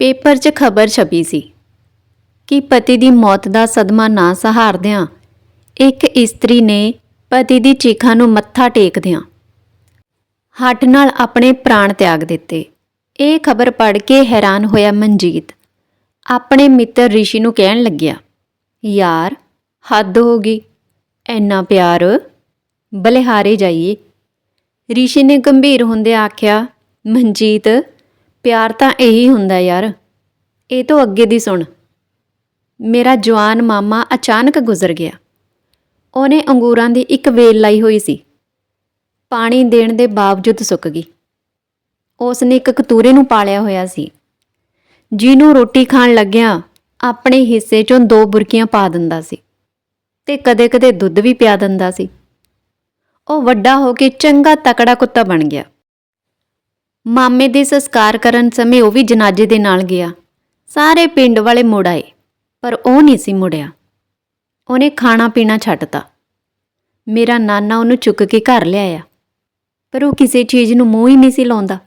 Paper 'ਚ ਖਬਰ ਛਪੀ ਸੀ ਕਿ ਪਤੀ ਦੀ ਮੌਤ ਦਾ ਸਦਮਾ ਨਾ ਸਹਾਰਦਿਆਂ ਇੱਕ ਇਸਤਰੀ ਨੇ ਪਤੀ ਦੀ ਚੀਖਾਂ ਨੂੰ ਮੱਥਾ ਟੇਕਦਿਆਂ ਹੱਟ ਨਾਲ ਆਪਣੇ ਪ੍ਰਾਣ ਤਿਆਗ ਦਿੱਤੇ। ਇਹ ਖਬਰ ਪੜ੍ਹ ਕੇ ਹੈਰਾਨ ਹੋਇਆ ਮਨਜੀਤ। ਆਪਣੇ ਮਿੱਤਰ ਰਿਸ਼ੀ ਨੂੰ ਕਹਿਣ ਲੱਗਿਆ, ਯਾਰ, ਹੱਦ ਹੋ ਗਈ। ਐਨਾ ਪਿਆਰ। ਬਲਿਹਾਰੇ ਜਾਈਏ। ਰਿਸ਼ੀ ਨੇ ਗੰਭੀਰ ਹੁੰਦੇ ਆਖਿਆ, ਮਨਜੀਤ ਪਿਆਰ ਤਾਂ ਇਹੀ ਹੁੰਦਾ ਯਾਰ। ਇਹ ਤੋਂ ਅੱਗੇ ਦੀ ਸੁਣ। ਮੇਰਾ ਜਵਾਨ ਮਾਮਾ ਅਚਾਨਕ ਗੁਜ਼ਰ ਗਿਆ। ਉਹਨੇ ਅੰਗੂਰਾਂ ਦੀ ਇੱਕ ਵੇਲ ਲਾਈ ਹੋਈ ਸੀ। ਪਾਣੀ ਦੇਣ ਦੇ ਬਾਵਜੂਦ ਸੁੱਕ ਗਈ। ਉਸ ਨੇ ਇੱਕ ਕਤੂਰੇ ਨੂੰ ਪਾਲਿਆ ਹੋਇਆ ਸੀ। ਜਿਹਨੂੰ ਰੋਟੀ ਖਾਣ ਲੱਗਿਆ ਆਪਣੇ ਹਿੱਸੇ ਚੋਂ ਦੋ ਬੁਰਕੀਆਂ ਪਾ ਦਿੰਦਾ ਸੀ ਤੇ ਕਦੇ-ਕਦੇ ਦੁੱਧ ਵੀ ਪਿਆ ਦਿੰਦਾ ਸੀ। ਉਹ ਵੱਡਾ ਹੋ ਕੇ ਚੰਗਾ ਤਕੜਾ ਕੁੱਤਾ ਬਣ ਗਿਆ। ਮਾਮੇ ਦੇ ਸੰਸਕਾਰ ਕਰਨ ਸਮੇਂ ਉਹ ਵੀ ਜਨਾਜ਼ੇ ਦੇ ਨਾਲ ਗਿਆ। ਸਾਰੇ ਪਿੰਡ ਵਾਲੇ ਮੁੜ ਆਏ, ਪਰ ਉਹ ਨਹੀਂ ਸੀ ਮੁੜਿਆ। ਉਹਨੇ ਖਾਣਾ ਪੀਣਾ ਛੱਡਤਾ। ਮੇਰਾ ਨਾਨਾ ਉਹਨੂੰ ਚੁੱਕ ਕੇ ਘਰ ਲਿਆਇਆ, ਪਰ ਉਹ ਕਿਸੇ ਚੀਜ਼ ਨੂੰ ਮੂੰਹ ਹੀ ਨਹੀਂ ਸੀ ਲਾਉਂਦਾ।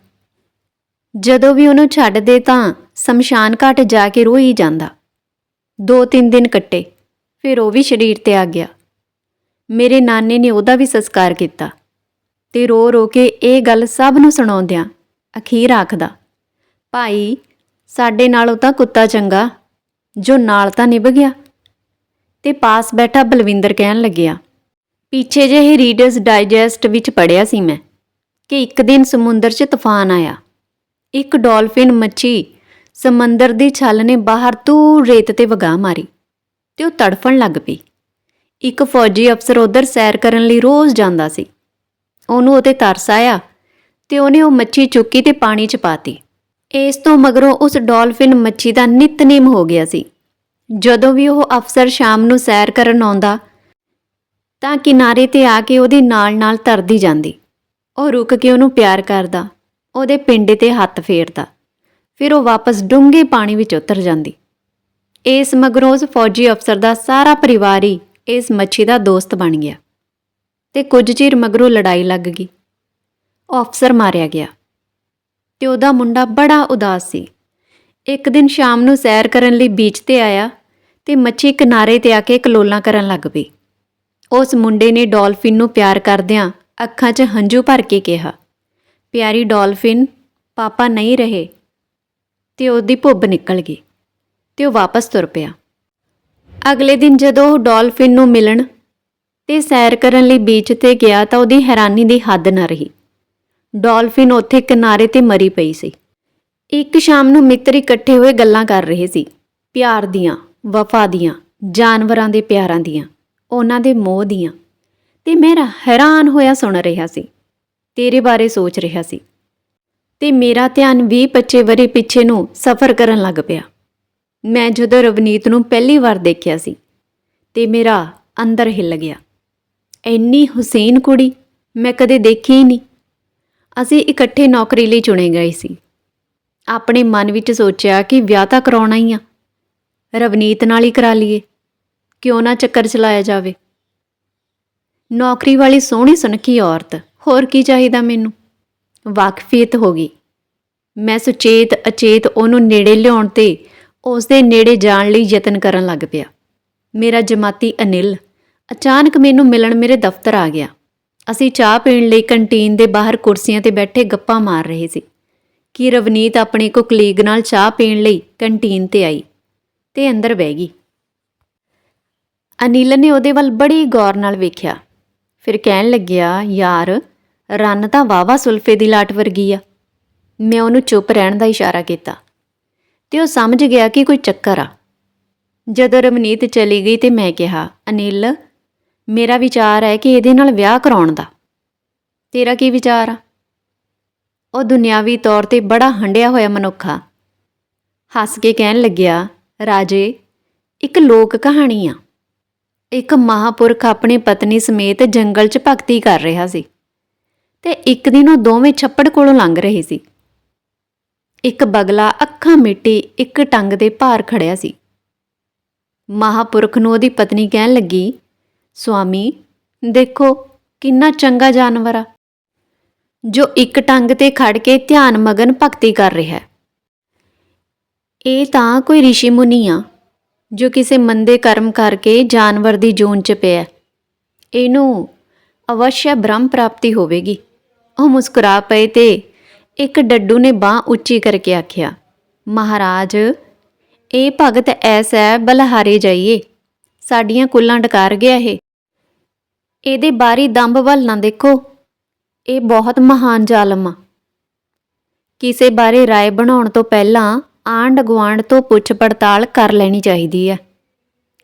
ਜਦੋਂ ਵੀ ਉਹਨੂੰ ਛੱਡਦੇ ਤਾਂ ਸ਼ਮਸ਼ਾਨ ਘਾਟ ਜਾ ਕੇ ਰੋਈ ਜਾਂਦਾ। ਦੋ ਤਿੰਨ ਦਿਨ ਕੱਟੇ, ਫਿਰ ਉਹ ਵੀ ਸਰੀਰ ਤੇ ਆ ਗਿਆ। ਮੇਰੇ ਨਾਨੇ ਨੇ ਉਹਦਾ ਵੀ ਸੰਸਕਾਰ ਕੀਤਾ, ਤੇ ਰੋ ਰੋ ਕੇ ਇਹ ਗੱਲ ਸਭ ਨੂੰ ਸੁਣਾਉਂਦਿਆਂ ਅਖੀਰ ਆਖਦਾ, ਭਾਈ, ਸਾਡੇ ਨਾਲੋਂ ਤਾਂ ਕੁੱਤਾ ਚੰਗਾ, ਜੋ ਨਾਲ ਤਾਂ ਨਿਭ ਗਿਆ। ਤੇ ਪਾਸ ਬੈਠਾ ਬਲਵਿੰਦਰ ਕਹਿਣ ਲੱਗਿਆ, ਪਿੱਛੇ ਜਿਹੇ ਰੀਡਰਸ ਡਾਈਜੈਸਟ ਵਿੱਚ ਪੜਿਆ ਸੀ ਮੈਂ ਕਿ ਇੱਕ ਦਿਨ ਸਮੁੰਦਰ 'ਚ ਤੂਫਾਨ ਆਇਆ। ਇੱਕ ਡਾਲਫਿਨ ਮੱਛੀ ਸਮੁੰਦਰ ਦੀ ਛੱਲ ਨੇ ਬਾਹਰ ਦੂਰ ਰੇਤ ਤੇ ਵਗਾ ਮਾਰੀ ਤੇ ਉਹ ਤੜਫਣ ਲੱਗ ਪਈ। ਇੱਕ ਫੌਜੀ ਅਫਸਰ ਉਧਰ ਸੈਰ ਕਰਨ ਲਈ ਰੋਜ਼ ਜਾਂਦਾ ਸੀ। ਉਹਨੂੰ ਉਹਤੇ ਤਰਸ ਆਇਆ ਤੇ ਉਹਨੇ ਉਹ ਮੱਛੀ ਚੁੱਕੀ ਤੇ ਪਾਣੀ 'ਚ ਪਾਤੀ। ਇਸ ਤੋਂ ਮਗਰੋਂ ਉਸ ਡਾਲਫਿਨ ਮੱਛੀ ਦਾ ਨਿਤਨੇਮ ਹੋ ਗਿਆ ਸੀ। ਜਦੋਂ ਵੀ ਉਹ ਅਫਸਰ ਸ਼ਾਮ ਨੂੰ ਸੈਰ ਕਰਨ ਆਉਂਦਾ, ਤਾਂ ਕਿਨਾਰੇ ਤੇ ਆ ਕੇ ਉਹਦੇ ਨਾਲ-ਨਾਲ ਤਰਦੀ ਜਾਂਦੀ। ਉਹ ਰੁਕ ਕੇ ਉਹਨੂੰ ਪਿਆਰ ਕਰਦਾ, ਉਹਦੇ ਪਿੰਡੇ ਤੇ ਹੱਥ ਫੇਰਦਾ, ਫਿਰ ਉਹ ਵਾਪਸ ਡੂੰਘੇ ਪਾਣੀ ਵਿੱਚ ਉਤਰ ਜਾਂਦੀ। ਇਸ ਮਗਰੋਂ ਉਸ ਫੌਜੀ ਅਫਸਰ ਦਾ ਸਾਰਾ ਪਰਿਵਾਰ ਹੀ ਇਸ ਮੱਛੀ ਦਾ ਦੋਸਤ ਬਣ ਗਿਆ। ਤੇ ਕੁਝ ਚਿਰ ਮਗਰੋਂ ਲੜਾਈ ਲੱਗ ਗਈ। ਅਫਸਰ ਮਾਰਿਆ ਗਿਆ। ਤੇ ਉਹਦਾ ਮੁੰਡਾ ਬੜਾ ਉਦਾਸ ਸੀ। ਇੱਕ ਦਿਨ ਸ਼ਾਮ ਨੂੰ ਸੈਰ ਕਰਨ ਲਈ ਬੀਚ ਤੇ ਆਇਆ ਤੇ ਮੱਛੀ ਕਿਨਾਰੇ ਤੇ ਆ ਕੇ ਕਲੋਲਾਂ ਕਰਨ ਲੱਗ ਪਈ। ਉਸ ਮੁੰਡੇ ਨੇ ਡਾਲਫਿਨ ਨੂੰ ਪਿਆਰ ਕਰਦਿਆਂ ਅੱਖਾਂ 'ਚ ਹੰਝੂ ਭਰ ਕੇ ਕਿਹਾ, ਪਿਆਰੀ ਡਾਲਫਿਨ, ਪਾਪਾ ਨਹੀਂ ਰਹੇ। ਤੇ ਉਹਦੀ ਭੁੱਬ ਨਿਕਲ ਗਈ ਤੇ ਉਹ ਵਾਪਸ ਤੁਰ ਪਿਆ। ਅਗਲੇ ਦਿਨ ਜਦੋਂ ਉਹ ਡਾਲਫਿਨ ਨੂੰ ਮਿਲਣ ਤੇ ਸੈਰ ਕਰਨ ਲਈ ਬੀਚ ਤੇ ਗਿਆ ਤਾਂ ਉਹਦੀ ਹੈਰਾਨੀ ਦੀ ਹੱਦ ਨਾ ਰਹੀ। ਡਾਲਫਿਨ ਉੱਥੇ ਕਿਨਾਰੇ ਤੇ ਮਰੀ ਪਈ ਸੀ। ਇੱਕ ਸ਼ਾਮ ਨੂੰ ਮਿੱਤਰ ਇਕੱਠੇ ਹੋਏ ਗੱਲਾਂ ਕਰ ਰਹੇ ਸੀ। ਪਿਆਰ ਦੀਆਂ, ਵਫਾ ਦੀਆਂ, ਜਾਨਵਰਾਂ ਦੇ ਪਿਆਰਾਂ ਦੀਆਂ, ਉਹਨਾਂ ਦੇ ਮੋਹ ਦੀਆਂ। ਤੇ ਮੇਰਾ ਹੈਰਾਨ ਹੋਇਆ ਸੁਣ ਰਿਹਾ ਸੀ। ਤੇਰੇ ਬਾਰੇ ਸੋਚ ਰਿਹਾ ਸੀ। ਤੇ ਮੇਰਾ ਧਿਆਨ 20-25 ਵਰੇ ਪਿੱਛੇ ਨੂੰ ਸਫ਼ਰ ਕਰਨ ਲੱਗ ਪਿਆ। ਮੈਂ ਜਦੋਂ ਰਵਨੀਤ ਨੂੰ ਪਹਿਲੀ ਵਾਰ ਦੇਖਿਆ ਸੀ, ਤੇ ਮੇਰਾ ਅੰਦਰ ਹਿੱਲ ਗਿਆ। ਇੰਨੀ ਹੁਸੈਨ ਕੁੜੀ ਮੈਂ ਕਦੇ ਦੇਖੀ ਹੀ ਨਹੀਂ। ਅਸੀਂ ਇਕੱਠੇ ਨੌਕਰੀ ਲਈ ਚੁਣੇ ਗਏ ਸੀ। ਆਪਣੇ ਮਨ ਵਿੱਚ ਸੋਚਿਆ ਕਿ ਵਿਆਹ ਤਾਂ ਕਰਾਉਣਾ ਹੀ ਆ। ਰਵਨੀਤ ਨਾਲ ਹੀ ਕਰਾ ਲਈਏ। ਕਿਉਂ ਨਾ ਚੱਕਰ ਚਲਾਇਆ ਜਾਵੇ। ਨੌਕਰੀ ਵਾਲੀ ਸੋਹਣੀ ਸੁਨੱਖੀ ਔਰਤ, ਹੋਰ ਕੀ ਚਾਹੀਦਾ ਮੈਨੂੰ? ਵਾਕਫੀਅਤ ਹੋ ਗਈ। ਮੈਂ ਸੁਚੇਤ, ਅਚੇਤ ਉਹਨੂੰ ਨੇੜੇ ਲਿਆਉਣ ਤੇ ਉਸ ਦੇ ਨੇੜੇ ਜਾਣ ਲਈ ਯਤਨ ਕਰਨ ਲੱਗ ਪਿਆ। ਮੇਰਾ ਜਮਾਤੀ ਅਨਿਲ ਅਚਾਨਕ ਮੈਨੂੰ ਮਿਲਣ ਮੇਰੇ ਦਫ਼ਤਰ ਆ ਗਿਆ। ਅਸੀਂ ਚਾਹ ਪੀਣ ਲਈ ਕੰਟੀਨ ਦੇ ਬਾਹਰ ਕੁਰਸੀਆਂ ਤੇ ਬੈਠੇ ਗੱਪਾਂ ਮਾਰ ਰਹੇ ਸੀ। ਕਿ ਰਵਨੀਤ ਆਪਣੇ ਕੋ ਕਲੀਗ ਨਾਲ ਚਾਹ ਪੀਣ ਲਈ ਕੰਟੀਨ ਤੇ ਆਈ ਤੇ ਅੰਦਰ ਬਹਿ ਗਈ। ਅਨਿਲ ਨੇ ਉਹਦੇ ਵੱਲ ਬੜੀ ਗੌਰ ਨਾਲ ਵੇਖਿਆ। ਫਿਰ ਕਹਿਣ ਲੱਗਿਆ, ਯਾਰ, ਰੰਨ ਤਾਂ ਵਾਵਾ ਸੁਲਫੇ ਦੀ ਲਾਟ ਵਰਗੀ ਆ। ਮੈਂ ਉਹਨੂੰ ਚੁੱਪ ਰਹਿਣ ਦਾ ਇਸ਼ਾਰਾ ਕੀਤਾ ਤੇ ਉਹ ਸਮਝ ਗਿਆ ਕਿ ਕੋਈ ਚੱਕਰ ਆ। ਜਦੋਂ ਰਮਨੀਤ ਚਲੀ ਗਈ ਤੇ ਮੈਂ ਕਿਹਾ, ਅਨਿਲ ਮੇਰਾ ਵਿਚਾਰ ਹੈ ਕਿ ਇਹਦੇ ਨਾਲ ਵਿਆਹ ਕਰਾਉਣ ਦਾ। ਤੇਰਾ ਕੀ ਵਿਚਾਰ ਆ? ਉਹ ਦੁਨਿਆਵੀ ਤੌਰ ਤੇ ਬੜਾ ਹੰਡਿਆ ਹੋਇਆ ਮਨੁੱਖਾ ਹੱਸ ਕੇ ਕਹਿਣ ਲੱਗਿਆ, ਰਾਜੇ, ਇੱਕ ਲੋਕ ਕਹਾਣੀ ਆ। ਇੱਕ ਮਹਾਪੁਰਖ ਆਪਣੀ ਪਤਨੀ ਸਮੇਤ ਜੰਗਲ 'ਚ ਭਗਤੀ ਕਰ ਰਿਹਾ ਸੀ ਤੇ ਇੱਕ ਦਿਨ ਉਹ ਦੋਵੇਂ ਛੱਪੜ ਕੋਲੋਂ ਲੰਘ ਰਹੇ ਸੀ। ਇੱਕ ਬਗਲਾ ਅੱਖਾਂ ਮਿੱਟੀ, ਇੱਕ ਟੰਗ ਦੇ ਭਾਰ ਖੜਿਆ ਸੀ। ਮਹਾਪੁਰਖ ਨੂੰ ਉਹਦੀ ਪਤਨੀ ਕਹਿਣ ਲੱਗੀ ਸੁਆਮੀ, ਦੇਖੋ, ਕਿੰਨਾ ਚੰਗਾ ਜਾਨਵਰ ਆ। ਜੋ ਇੱਕ ਟੰਗ ਤੇ ਖੜ ਕੇ ਧਿਆਨ ਮਗਨ ਭਗਤੀ ਕਰ ਰਿਹਾ ਹੈ। ਇਹ ਤਾਂ ਕੋਈ ਰਿਸ਼ੀ ਮੁਨੀ ਆ, ਜੋ ਕਿਸੇ ਮੰਦੇ ਕਰਮ ਕਰਕੇ ਜਾਨਵਰ ਦੀ ਜੂਨ ਚ ਪਿਆ ਇਹਨੂੰ ਅਵਸ਼ਯ ਬ੍ਰਹਮ ਪ੍ਰਾਪਤੀ ਹੋਵੇਗੀ। ਉਹ ਮੁਸਕਰਾ ਪਏ ਤੇ ਇੱਕ ਡੱਡੂ ਨੇ ਬਾਹ ਉੱਚੀ ਕਰਕੇ ਆਖਿਆ, ਮਹਾਰਾਜ, ਇਹ ਭਗਤ ਐਸਾ ਹੈ, ਬਲਹਾਰੇ ਜਾਈਏ। ਸਾਡੀਆਂ ਕੁੱਲਾਂ ਡਕਾਰ ਗਿਆ ਇਹ। ਇਹਦੇ ਬਾਰੀ ਦੰਬ ਵੱਲ ਨਾ ਦੇਖੋ। ਇਹ ਬਹੁਤ ਮਹਾਨ ਜ਼ਾਲਮ ਆ। ਕਿਸੇ ਬਾਰੇ ਰਾਏ ਬਣਾਉਣ ਤੋਂ ਪਹਿਲਾਂ ਆਂਡ ਗੁਆਂਢ ਤੋਂ ਪੁੱਛ ਪੜਤਾਲ ਕਰ ਲੈਣੀ ਚਾਹੀਦੀ ਹੈ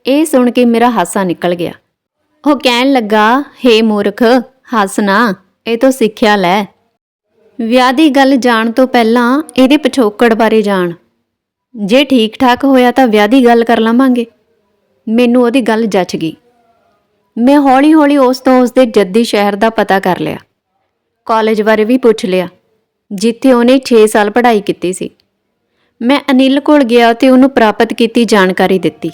ਇਹ ਸੁਣ ਕੇ ਮੇਰਾ ਹਾਸਾ ਨਿਕਲ ਗਿਆ। ਉਹ ਕਹਿਣ ਲੱਗਾ, ਹੇ ਮੂਰਖ, ਹੱਸ ਨਾ, ਇਹ ਤੋਂ ਸਿੱਖਿਆ ਲੈ। ਵਿਆਹ ਦੀ ਗੱਲ ਜਾਣ ਤੋਂ ਪਹਿਲਾਂ ਇਹਦੇ ਪਿਛੋਕੜ ਬਾਰੇ ਜਾਣ। ਜੇ ਠੀਕ ਠਾਕ ਹੋਇਆ ਤਾਂ ਵਿਆਹ ਦੀ ਗੱਲ ਕਰ ਲਵਾਂਗੇ। ਮੈਨੂੰ ਉਹਦੀ ਗੱਲ ਜੱਚ ਗਈ। ਮੈਂ ਹੌਲੀ-ਹੌਲੀ ਉਸ ਤੋਂ ਉਸ ਦੇ ਜੱਦੀ ਸ਼ਹਿਰ ਦਾ ਪਤਾ ਕਰ ਲਿਆ। ਕਾਲਜ ਬਾਰੇ ਵੀ ਪੁੱਛ ਲਿਆ, ਜਿੱਥੇ ਉਹਨੇ 6 ਸਾਲ ਪੜ੍ਹਾਈ ਕੀਤੀ ਸੀ। ਮੈਂ ਅਨਿਲ ਕੋਲ ਗਿਆ ਤੇ ਉਹਨੂੰ ਪ੍ਰਾਪਤ ਕੀਤੀ ਜਾਣਕਾਰੀ ਦਿੱਤੀ।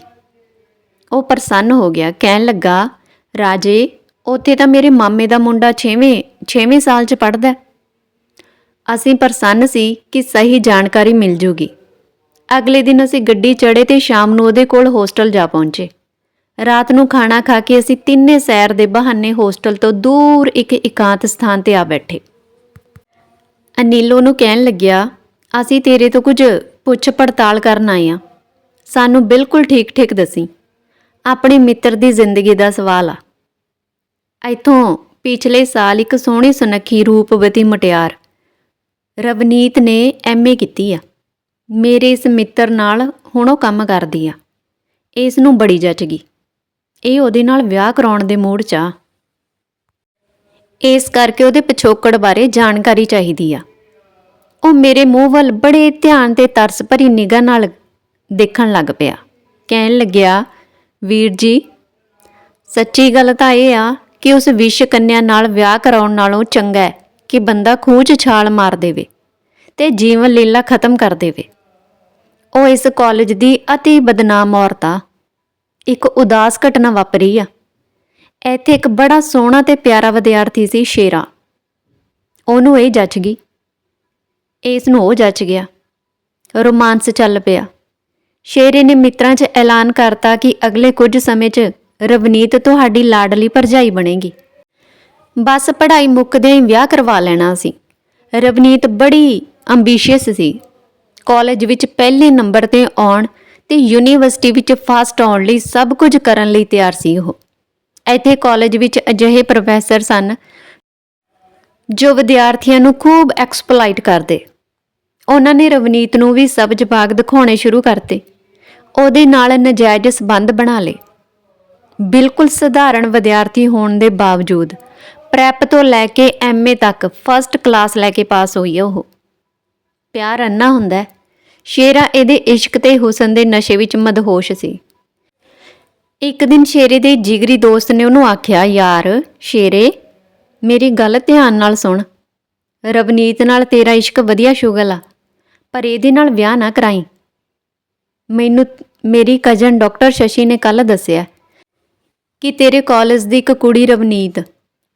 ਉਹ ਪ੍ਰਸੰਨ ਹੋ ਗਿਆ, ਕਹਿਣ ਲੱਗਾ, ਰਾਜੇ, ਉੱਥੇ ਤਾਂ ਮੇਰੇ ਮਾਮੇ ਦਾ ਮੁੰਡਾ 6ਵੇਂ 6ਵੇਂ ਸਾਲ 'ਚ ਪੜਦਾ ਅਸੀਂ ਪ੍ਰਸੰਨ ਸੀ ਕਿ ਸਹੀ ਜਾਣਕਾਰੀ ਮਿਲ ਜੂਗੀ। ਅਗਲੇ ਦਿਨ ਅਸੀਂ ਗੱਡੀ ਚੜ੍ਹੇ ਤੇ ਸ਼ਾਮ ਨੂੰ ਉਹਦੇ ਕੋਲ ਹੋਸਟਲ ਜਾ ਪਹੁੰਚੇ। ਰਾਤ ਨੂੰ ਖਾਣਾ ਖਾ ਕੇ ਅਸੀਂ ਤਿੰਨੇ ਸੈਰ ਦੇ ਬਹਾਨੇ ਹੋਸਟਲ ਤੋਂ ਦੂਰ ਇੱਕ ਇਕਾਂਤ ਸਥਾਨ ਤੇ ਆ ਬੈਠੇ। ਅਨੀਲੋ ਨੂੰ ਕਹਿਣ ਲੱਗਿਆ, ਅਸੀਂ ਤੇਰੇ ਤੋਂ ਕੁਝ ਪੁੱਛ ਪੜਤਾਲ ਕਰਨ ਆਏ ਆ। ਸਾਨੂੰ ਬਿਲਕੁਲ ਠੀਕ-ਠੀਕ ਦਸੀ। ਆਪਣੇ ਮਿੱਤਰ ਦੀ ਜ਼ਿੰਦਗੀ ਦਾ ਸਵਾਲ ਆ। ਇੱਥੋਂ ਪਿਛਲੇ ਸਾਲ ਇੱਕ ਸੋਹਣੀ ਸੁਨੱਖੀ ਰੂਪਵਤੀ ਮਟਿਆਰ, ਰਵਨੀਤ ਨੇ ਐਮਏ ਕੀਤੀ ਆ। ਮੇਰੇ ਇਸ ਮਿੱਤਰ ਨਾਲ ਹੁਣ ਉਹ ਕੰਮ ਕਰਦੀ ਆ। ਇਸ ਨੂੰ ਬੜੀ ਜੱਚ ਗਈ। ਇਹ ਉਹਦੇ ਨਾਲ ਵਿਆਹ ਕਰਾਉਣ ਦੇ ਮੂਡ 'ਚ ਆ। ਇਸ ਕਰਕੇ ਉਹਦੇ ਪਿਛੋਕੜ ਬਾਰੇ ਜਾਣਕਾਰੀ ਚਾਹੀਦੀ ਆ। ਉਹ ਮੇਰੇ ਮੂੰਹ ਵੱਲ ਬੜੇ ਧਿਆਨ ਤੇ ਤਰਸ ਭਰੀ ਨਿਗਾਹ ਨਾਲ ਦੇਖਣ ਲੱਗ ਪਿਆ। ਕਹਿਣ ਲੱਗਿਆ, ਵੀਰ ਜੀ, ਸੱਚੀ ਗੱਲ ਤਾਂ ਇਹ ਆ ਕਿ ਉਸ ਵਿਸ਼ ਕੰਨਿਆ ਨਾਲ ਵਿਆਹ ਕਰਾਉਣ ਨਾਲੋਂ ਚੰਗਾ ਹੈ ਕਿ ਬੰਦਾ ਖੂਹ 'ਚ ਛਾਲ ਮਾਰ ਦੇਵੇ ਤੇ ਜੀਵਨ ਲੀਲਾ ਖਤਮ ਕਰ ਦੇਵੇ। ਉਹ ਇਸ ਕਾਲਜ ਦੀ ਅਤੀ ਬਦਨਾਮ ਔਰਤ ਆ। ਇੱਕ ਉਦਾਸ ਘਟਨਾ ਵਾਪਰੀ ਆ। ਇੱਥੇ ਇੱਕ ਬੜਾ ਸੋਹਣਾ ਤੇ ਪਿਆਰਾ ਵਿਦਿਆਰਥੀ ਸੀ ਸ਼ੇਰਾ। ਉਹਨੂੰ ਇਹ ਜੱਚ ਗਈ। ਇਸ ਨੂੰ ਉਹ ਜੱਚ ਗਿਆ। ਰੋਮਾਂਸ ਚੱਲ ਪਿਆ। ਸ਼ੇਰੇ ਨੇ ਮਿੱਤਰਾਂ 'ਚ ਐਲਾਨ ਕਰਤਾ ਕਿ ਅਗਲੇ ਕੁਝ ਸਮੇਂ 'ਚ ਰਵਨੀਤ ਤੁਹਾਡੀ ਲਾਡਲੀ ਭਰਜਾਈ ਬਣੇਗੀ। ਬਸ ਪੜ੍ਹਾਈ ਮੁੱਕਦਿਆਂ ਹੀ ਵਿਆਹ ਕਰਵਾ ਲੈਣਾ ਸੀ। ਰਵਨੀਤ ਬੜੀ ਅੰਬੀਸ਼ੀਅਸ ਸੀ। ਕਾਲਜ ਵਿੱਚ ਪਹਿਲੇ ਨੰਬਰ ਤੇ ਆਉਣ ਤੇ ਯੂਨੀਵਰਸਿਟੀ ਵਿੱਚ ਫਸਟ ਆਉਣ ਲਈ ਸਭ ਕੁਝ ਕਰਨ ਲਈ ਤਿਆਰ ਸੀ ਉਹ। ਇੱਥੇ ਕਾਲਜ ਵਿੱਚ ਅਜਿਹੇ ਪ੍ਰੋਫੈਸਰ ਸਨ ਜੋ ਵਿਦਿਆਰਥੀਆਂ ਨੂੰ ਖੂਬ ਐਕਸਪਲੋਇਟ ਕਰਦੇ। ਉਹਨਾਂ ਨੇ ਰਵਨੀਤ ਨੂੰ ਵੀ ਸਬਜ਼ ਬਾਗ ਦਿਖਾਉਣੇ ਸ਼ੁਰੂ ਕਰਤੇ। ਉਹਦੇ ਨਾਲ ਨਜਾਇਜ਼ ਸਬੰਧ ਬਣਾ ਲਏ। ਬਿਲਕੁਲ ਸਧਾਰਨ ਵਿਦਿਆਰਥੀ ਹੋਣ ਦੇ ਬਾਵਜੂਦ ਪ੍ਰੈਪ ਤੋਂ ਲੈ ਕੇ ਐਮਏ ਤੱਕ ਫਸਟ ਕਲਾਸ ਲੈ ਕੇ ਪਾਸ ਹੋਈ ਉਹ। ਪਿਆਰ ਅੰਨਾ ਹੁੰਦਾ ਹੈ। ਸ਼ੇਰਾ ਇਹਦੇ ਇਸ਼ਕ ਤੇ ਹੁਸਨ ਦੇ ਨਸ਼ੇ ਵਿੱਚ ਮਦਹੋਸ਼ ਸੀ। ਇੱਕ ਦਿਨ ਸ਼ੇਰੇ ਦੇ ਜਿਗਰੀ ਦੋਸਤ ਨੇ ਉਹਨੂੰ ਆਖਿਆ, ਯਾਰ, ਸ਼ੇਰੇ, ਮੇਰੀ ਗੱਲ ਧਿਆਨ ਨਾਲ ਸੁਣ। ਰਵਨੀਤ ਨਾਲ ਤੇਰਾ ਇਸ਼ਕ ਵਧੀਆ ਸ਼ੁਗਲ ਆ, ਪਰ ਇਹਦੇ ਨਾਲ ਵਿਆਹ ਨਾ ਕਰਾਈ। ਮੈਨੂੰ, ਮੇਰੀ ਕਜ਼ਨ ਡਾਕਟਰ ਸ਼ਸ਼ੀ ਨੇ ਕੱਲ ਦੱਸਿਆ ਕਿ ਤੇਰੇ ਕਾਲਜ ਦੀ ਇੱਕ ਕੁੜੀ ਰਵਨੀਤ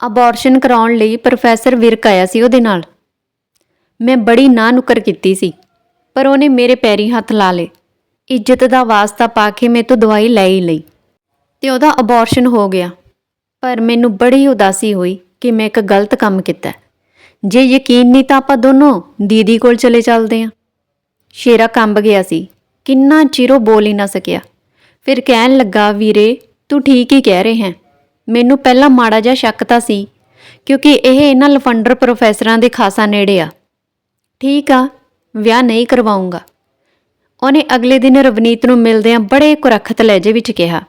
ਅਬੋਰਸ਼ਨ ਕਰਾਉਣ ਲਈ ਪ੍ਰੋਫੈਸਰ ਵਿਰਕ ਆਇਆ ਸੀ ਉਹਦੇ ਨਾਲ। ਮੈਂ ਬੜੀ ਨਾ ਨੁਕਰ ਕੀਤੀ ਸੀ। ਪਰ ਉਹਨੇ ਮੇਰੇ ਪੈਰੀ ਹੱਥ ਲਾ ਲਏ। ਇੱਜ਼ਤ ਦਾ ਵਾਸਤਾ ਪਾ ਕੇ ਮੈਂ ਤੋਂ ਦਵਾਈ ਲੈ ਹੀ ਲਈ ਤੇ ਉਹਦਾ ਅਬੋਰਸ਼ਨ ਹੋ ਗਿਆ। ਪਰ ਮੈਨੂੰ ਬੜੀ ਉਦਾਸੀ ਹੋਈ ਕਿ ਮੈਂ ਇੱਕ ਗਲਤ ਕੰਮ ਕੀਤਾ। ਜੇ ਯਕੀਨ ਨਹੀਂ ਤਾਂ ਆਪਾਂ ਦੋਨੋਂ ਦੀਦੀ ਕੋਲ ਚਲੇ ਚੱਲਦੇ ਆਂ ਸ਼ੇਰਾ ਕੰਬ ਗਿਆ ਸੀ। ਕਿੰਨਾ ਚਿਰੋ ਬੋਲ ਹੀ ਨਾ ਸਕਿਆ। ਫਿਰ ਕਹਿਣ ਲੱਗਾ, ਵੀਰੇ, ਤੂੰ ਠੀਕ ਹੀ ਕਹਿ ਰਹੇ ਹੈ। ਮੈਨੂੰ ਪਹਿਲਾਂ ਮਾੜਾ ਜਿਹਾ ਸ਼ੱਕ ਤਾਂ ਸੀ, ਕਿਉਂਕਿ ਇਹ ਇਹਨਾਂ ਲਫੰਡਰ ਪ੍ਰੋਫੈਸਰਾਂ ਦੇ ਖਾਸਾ ਨੇੜੇ ਆ। ਠੀਕ ਆ ਵਿਆਹ ਨਹੀਂ ਕਰਵਾਉਂਗਾ। ਉਹਨੇ ਅਗਲੇ ਦਿਨ ਰਵਨੀਤ ਨੂੰ ਮਿਲਦਿਆਂ ਬੜੇ ਕੁਰੱਖਤ ਲਹਿਜੇ ਵਿੱਚ ਕਿਹਾ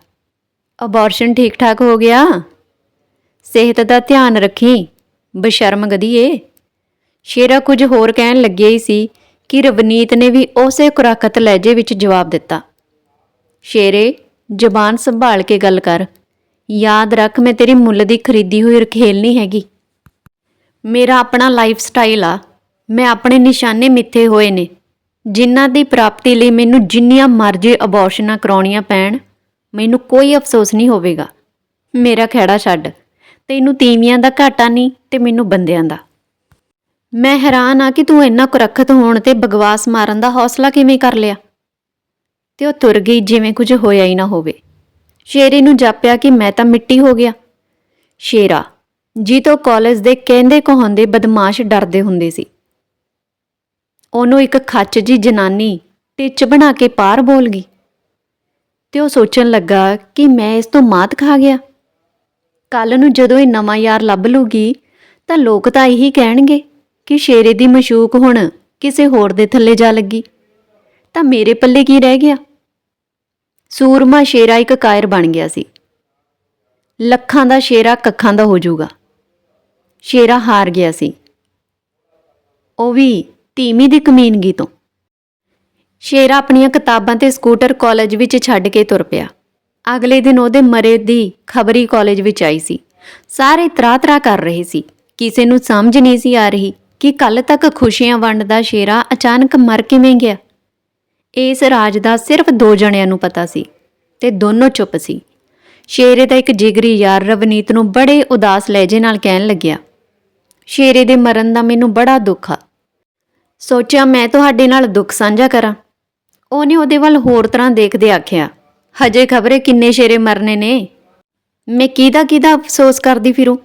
ਅਬੋਰਸ਼ਨ ਠੀਕ ਠਾਕ ਹੋ ਗਿਆ? ਸਿਹਤ ਦਾ ਧਿਆਨ ਰੱਖੀ, ਬਸ਼ਰਮ ਗਧੀਏ। ਸ਼ੇਰਾ ਕੁਝ ਹੋਰ ਕਹਿਣ ਲੱਗਿਆ ਹੀ ਸੀ ਕਿ ਰਵਨੀਤ ਨੇ ਵੀ ਉਸੇ ਕੁਰੱਖਤ ਲਹਿਜੇ ਵਿੱਚ ਜਵਾਬ ਦਿੱਤਾ। ਸ਼ੇਰੇ, ਜ਼ਬਾਨ ਸੰਭਾਲ ਕੇ ਗੱਲ ਕਰ। ਯਾਦ ਰੱਖ, ਮੈਂ ਤੇਰੀ ਮੁੱਲ ਦੀ ਖਰੀਦੀ ਹੋਈ ਰਖੇਲ ਨਹੀਂ ਹੈਗੀ। ਮੇਰਾ ਆਪਣਾ ਲਾਈਫ ਸਟਾਈਲ ਆ। ਮੈਂ ਆਪਣੇ ਨਿਸ਼ਾਨੇ ਮਿੱਥੇ ਹੋਏ ਨੇ। ਜਿਨ੍ਹਾਂ ਦੀ ਪ੍ਰਾਪਤੀ ਲਈ ਮੈਨੂੰ ਜਿੰਨੀਆਂ ਮਰਜ਼ੀ ਅਬੋਰਸ਼ਨਾਂ ਕਰਾਉਣੀਆਂ ਪੈਣ, ਮੈਨੂੰ ਕੋਈ ਅਫਸੋਸ ਨਹੀਂ ਹੋਵੇਗਾ। ਮੇਰਾ ਖਹਿੜਾ ਛੱਡ। ਤੈਨੂੰ ਤੀਵੀਆਂ ਦਾ ਘਾਟਾ ਨਹੀਂ ਤੇ ਮੈਨੂੰ ਬੰਦਿਆਂ ਦਾ। ਮੈਂ ਹੈਰਾਨ ਆ ਕਿ ਤੂੰ ਇੰਨਾ ਕੁਰੱਖਤ ਹੋਣ ਤੇ ਬਗਵਾਸ ਮਾਰਨ ਦਾ ਹੌਸਲਾ ਕਿਵੇਂ ਕਰ ਲਿਆ? ਤੇ ਉਹ ਤੁਰ ਗਈ ਜਿਵੇਂ ਕੁਝ ਹੋਇਆ ਹੀ ਨਾ ਹੋਵੇ। ਸ਼ੇਰੇ ਨੂੰ ਜਾਪਿਆ ਕਿ ਮੈਂ ਤਾਂ ਮਿੱਟੀ ਹੋ ਗਿਆ। ਸ਼ੇਰਾ, ਜੀ ਤੋਂ ਕਾਲਜ ਦੇ ਕਹਿੰਦੇ ਕਹਾਉਂਦੇ ਬਦਮਾਸ਼ ਡਰਦੇ ਹੁੰਦੇ ਸੀ। ਉਹਨੂੰ ਇੱਕ ਖੱਚ ਜੀ ਜਨਾਨੀ ਟਿੱਚ ਬਣਾ ਕੇ ਪਾਰ ਬੋਲ ਗਈ। ਤੇ ਉਹ ਸੋਚਣ ਲੱਗਾ ਕਿ ਮੈਂ ਇਸ ਤੋਂ ਮਾਤ ਖਾ ਗਿਆ। ਕੱਲ ਨੂੰ ਜਦੋਂ ਇਹ ਨਵਾਂ ਯਾਰ ਲੱਭ ਲੂਗੀ, ਤਾਂ ਲੋਕ ਤਾਂ ਇਹੀ ਕਹਿਣਗੇ ਕਿ ਸ਼ੇਰੇ ਦੀ ਮਸ਼ੂਕ ਹੁਣ ਕਿਸੇ ਹੋਰ ਦੇ ਥੱਲੇ ਜਾ ਲੱਗੀ। ਤਾਂ ਮੇਰੇ ਪੱਲੇ ਕੀ ਰਹਿ ਗਿਆ? ਸੂਰਮਾ ਸ਼ੇਰਾ ਇੱਕ ਕਾਇਰ ਬਣ ਗਿਆ ਸੀ। ਲੱਖਾਂ ਦਾ ਸ਼ੇਰਾ ਕੱਖਾਂ ਦਾ ਹੋ ਜਾਊਗਾ। ਸ਼ੇਰਾ ਹਾਰ ਗਿਆ ਸੀ। ਉਹ ਵੀ ਧੀਮੀ ਦੀ ਕਮੀਨਗੀ ਤੋਂ। ਸ਼ੇਰਾ ਆਪਣੀਆਂ ਕਿਤਾਬਾਂ ਤੇ ਸਕੂਟਰ ਕਾਲਜ ਵਿੱਚ ਛੱਡ ਕੇ ਤੁਰ ਪਿਆ। ਅਗਲੇ ਦਿਨ ਉਹਦੇ ਮਰੇ ਦੀ ਖਬਰੀ ਕਾਲਜ ਵਿੱਚ ਆਈ ਸੀ। ਸਾਰੇ ਤਰਾ-ਤਰਾ ਕਰ ਰਹੇ ਸੀ। ਕਿਸੇ ਨੂੰ ਸਮਝ ਨਹੀਂ ਸੀ ਆ ਰਹੀ ਕਿ ਕੱਲ ਤੱਕ ਖੁਸ਼ੀਆਂ ਵੰਡਦਾ ਸ਼ੇਰਾ ਅਚਾਨਕ ਮਰ ਕਿਵੇਂ ਗਿਆ। ਇਸ ਰਾਜ ਦਾ ਸਿਰਫ ਦੋ ਜਣਿਆਂ ਨੂੰ ਪਤਾ ਸੀ ਤੇ ਦੋਨੋਂ ਚੁੱਪ ਸੀ। ਸ਼ੇਰੇ ਦਾ ਇੱਕ ਜਿਗਰੀ ਯਾਰ ਰਵਨੀਤ ਨੂੰ ਬੜੇ ਉਦਾਸ ਲਹਿਜੇ ਨਾਲ ਕਹਿਣ ਲੱਗਿਆ, ਸ਼ੇਰੇ ਦੇ ਮਰਨ ਦਾ ਮੈਨੂੰ ਬੜਾ ਦੁੱਖ ਆ। ਸੋਚਿਆ ਮੈਂ ਤੁਹਾਡੇ ਨਾਲ ਦੁੱਖ ਸਾਂਝਾ ਕਰਾਂ। ਉਹਨੇ ਉਹਦੇ ਵੱਲ ਹੋਰ ਤਰ੍ਹਾਂ ਦੇਖਦੇ ਆਖਿਆ, ਹਜੇ ਖਬਰੇ ਕਿੰਨੇ ਸ਼ੇਰੇ ਮਰਨੇ ਨੇ? ਮੈਂ ਕਿਹਦਾ ਕਿਹਦਾ ਅਫਸੋਸ ਕਰਦੀ ਫਿਰੂ?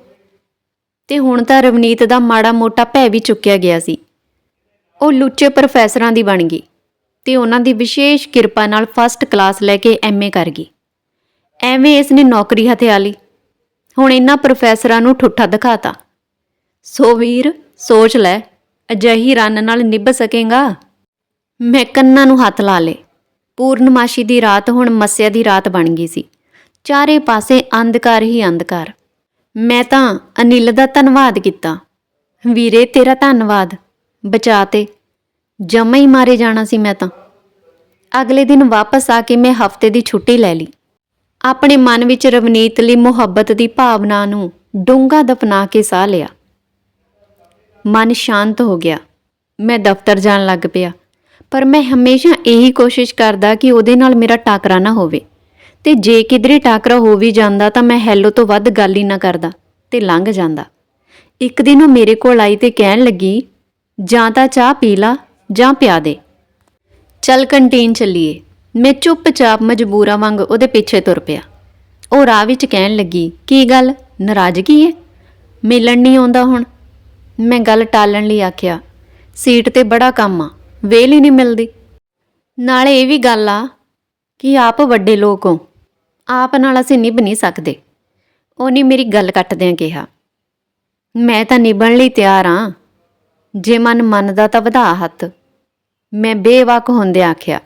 ਤੇ ਹੁਣ ਤਾਂ ਰਵਨੀਤ ਦਾ ਮਾੜਾ ਮੋਟਾ ਭੈ ਵੀ ਚੁੱਕਿਆ ਗਿਆ ਸੀ। ਉਹ ਲੁੱਚੇ ਪ੍ਰੋਫੈਸਰਾਂ ਦੀ ਬਣ ਗਈ ਤੇ ਉਹਨਾਂ ਦੀ ਵਿਸ਼ੇਸ਼ ਕਿਰਪਾ ਨਾਲ ਫਸਟ ਕਲਾਸ ਲੈ ਕੇ ਐਮਏ ਕਰ ਗਈ। ਐਵੇਂ ਇਸ ਨੇ ਨੌਕਰੀ ਹਥਿਆ ਲਈ ਹੁਣ ਇਹਨਾਂ ਪ੍ਰੋਫੈਸਰਾਂ ਨੂੰ ਠੁੱਠਾ ਦਿਖਾਤਾ। ਸੋ ਵੀਰ, ਸੋਚ ਲੈ। ਅਜਿਹੀ ਰੰਨ ਨਾਲ ਨਿਭ ਸਕੇਗਾ? ਮੈਂ ਕੰਨਾਂ ਨੂੰ ਹੱਥ ਲਾ ਲੇ ਪੂਰਨਮਾਸ਼ੀ ਦੀ ਰਾਤ ਹੁਣ ਮੱਸਿਆ ਦੀ ਰਾਤ ਬਣ ਗਈ ਸੀ। ਚਾਰੇ ਪਾਸੇ ਅੰਧਕਾਰ ਹੀ ਅੰਧਕਾਰ। ਮੈਂ ਤਾਂ ਅਨਿਲ ਦਾ ਧੰਨਵਾਦ ਕੀਤਾ। ਵੀਰੇ, ਤੇਰਾ ਧੰਨਵਾਦ। ਬਚਾ ਤੇ। ਜਮਾ ਹੀ ਮਾਰੇ ਜਾਣਾ ਸੀ ਮੈਂ ਤਾਂ। ਅਗਲੇ ਦਿਨ ਵਾਪਸ ਆ ਕੇ ਮੈਂ ਹਫ਼ਤੇ ਦੀ ਛੁੱਟੀ ਲੈ ਲਈ। ਆਪਣੇ ਮਨ ਵਿੱਚ ਰਵਨੀਤ ਲਈ ਮੁਹੱਬਤ ਦੀ ਭਾਵਨਾ ਨੂੰ ਡੂੰਘਾ ਦਫਨਾ ਕੇ ਸਾਹ ਲਿਆ। ਮਨ ਸ਼ਾਂਤ ਹੋ ਗਿਆ। ਮੈਂ ਦਫ਼ਤਰ ਜਾਣ ਲੱਗ ਪਿਆ। ਪਰ ਮੈਂ ਹਮੇਸ਼ਾ ਇਹੀ ਕੋਸ਼ਿਸ਼ ਕਰਦਾ ਕਿ ਉਹਦੇ ਨਾਲ ਮੇਰਾ ਟਾਕਰਾ ਨਾ ਹੋਵੇ। ਤੇ ਜੇ ਕਿਧਰੇ ਟਾਕਰਾ ਹੋ ਵੀ ਜਾਂਦਾ ਤਾਂ ਮੈਂ ਹੈਲੋ ਤੋਂ ਵੱਧ ਗੱਲ ਹੀ ਨਾ ਕਰਦਾ ਤੇ ਲੰਘ ਜਾਂਦਾ। ਇੱਕ ਦਿਨ ਉਹ ਮੇਰੇ ਕੋਲ ਆਈ ਤੇ ਕਹਿਣ ਲੱਗੀ, ਜਾਂ ਤਾਂ ਚਾਹ ਪੀ ਲਾ, ਜਾਂ ਪਿਆ ਦੇ। ਚੱਲ ਕੰਟੀਨ ਚੱਲੀਏ। ਮੈਂ ਚੁੱਪਚਾਪ ਮਜਬੂਰਾਂ ਵਾਂਗ ਉਹਦੇ ਪਿੱਛੇ ਤੁਰ ਪਿਆ। ਉਹ ਰਾਹ ਵਿੱਚ ਕਹਿਣ ਲੱਗੀ, ਕੀ ਗੱਲ? ਨਾਰਾਜ਼ਗੀ ਹੈ? ਮਿਲਣ ਨਹੀਂ ਆਉਂਦਾ ਹੁਣ? ਮੈਂ ਗੱਲ ਟਾਲਣ ਲਈ ਆਖਿਆ, ਸੀਟ ਤੇ ਬੜਾ ਕੰਮ ਆ, ਵੇਲ ਹੀ ਨਹੀਂ ਮਿਲਦੀ। ਨਾਲੇ ਇਹ ਵੀ ਗੱਲ ਆ ਕਿ ਆਪ ਵੱਡੇ ਲੋਕ ਹੋ, ਆਪ ਨਾਲ ਅਸੀਂ ਨਿਭ ਨਹੀਂ ਸਕਦੇ। ਉਹਨੇ ਮੇਰੀ ਗੱਲ ਕੱਟਦਿਆਂ ਕਿਹਾ, ਮੈਂ ਤਾਂ ਨਿਭਣ ਲਈ ਤਿਆਰ ਆ ਜੇ ਮਨ ਮੰਨਦਾ ਤਾਂ ਵਧਾ ਹੱਥ। ਮੈਂ ਬੇਵਾਕ ਹੁੰਦੇ ਆਖਿਆ,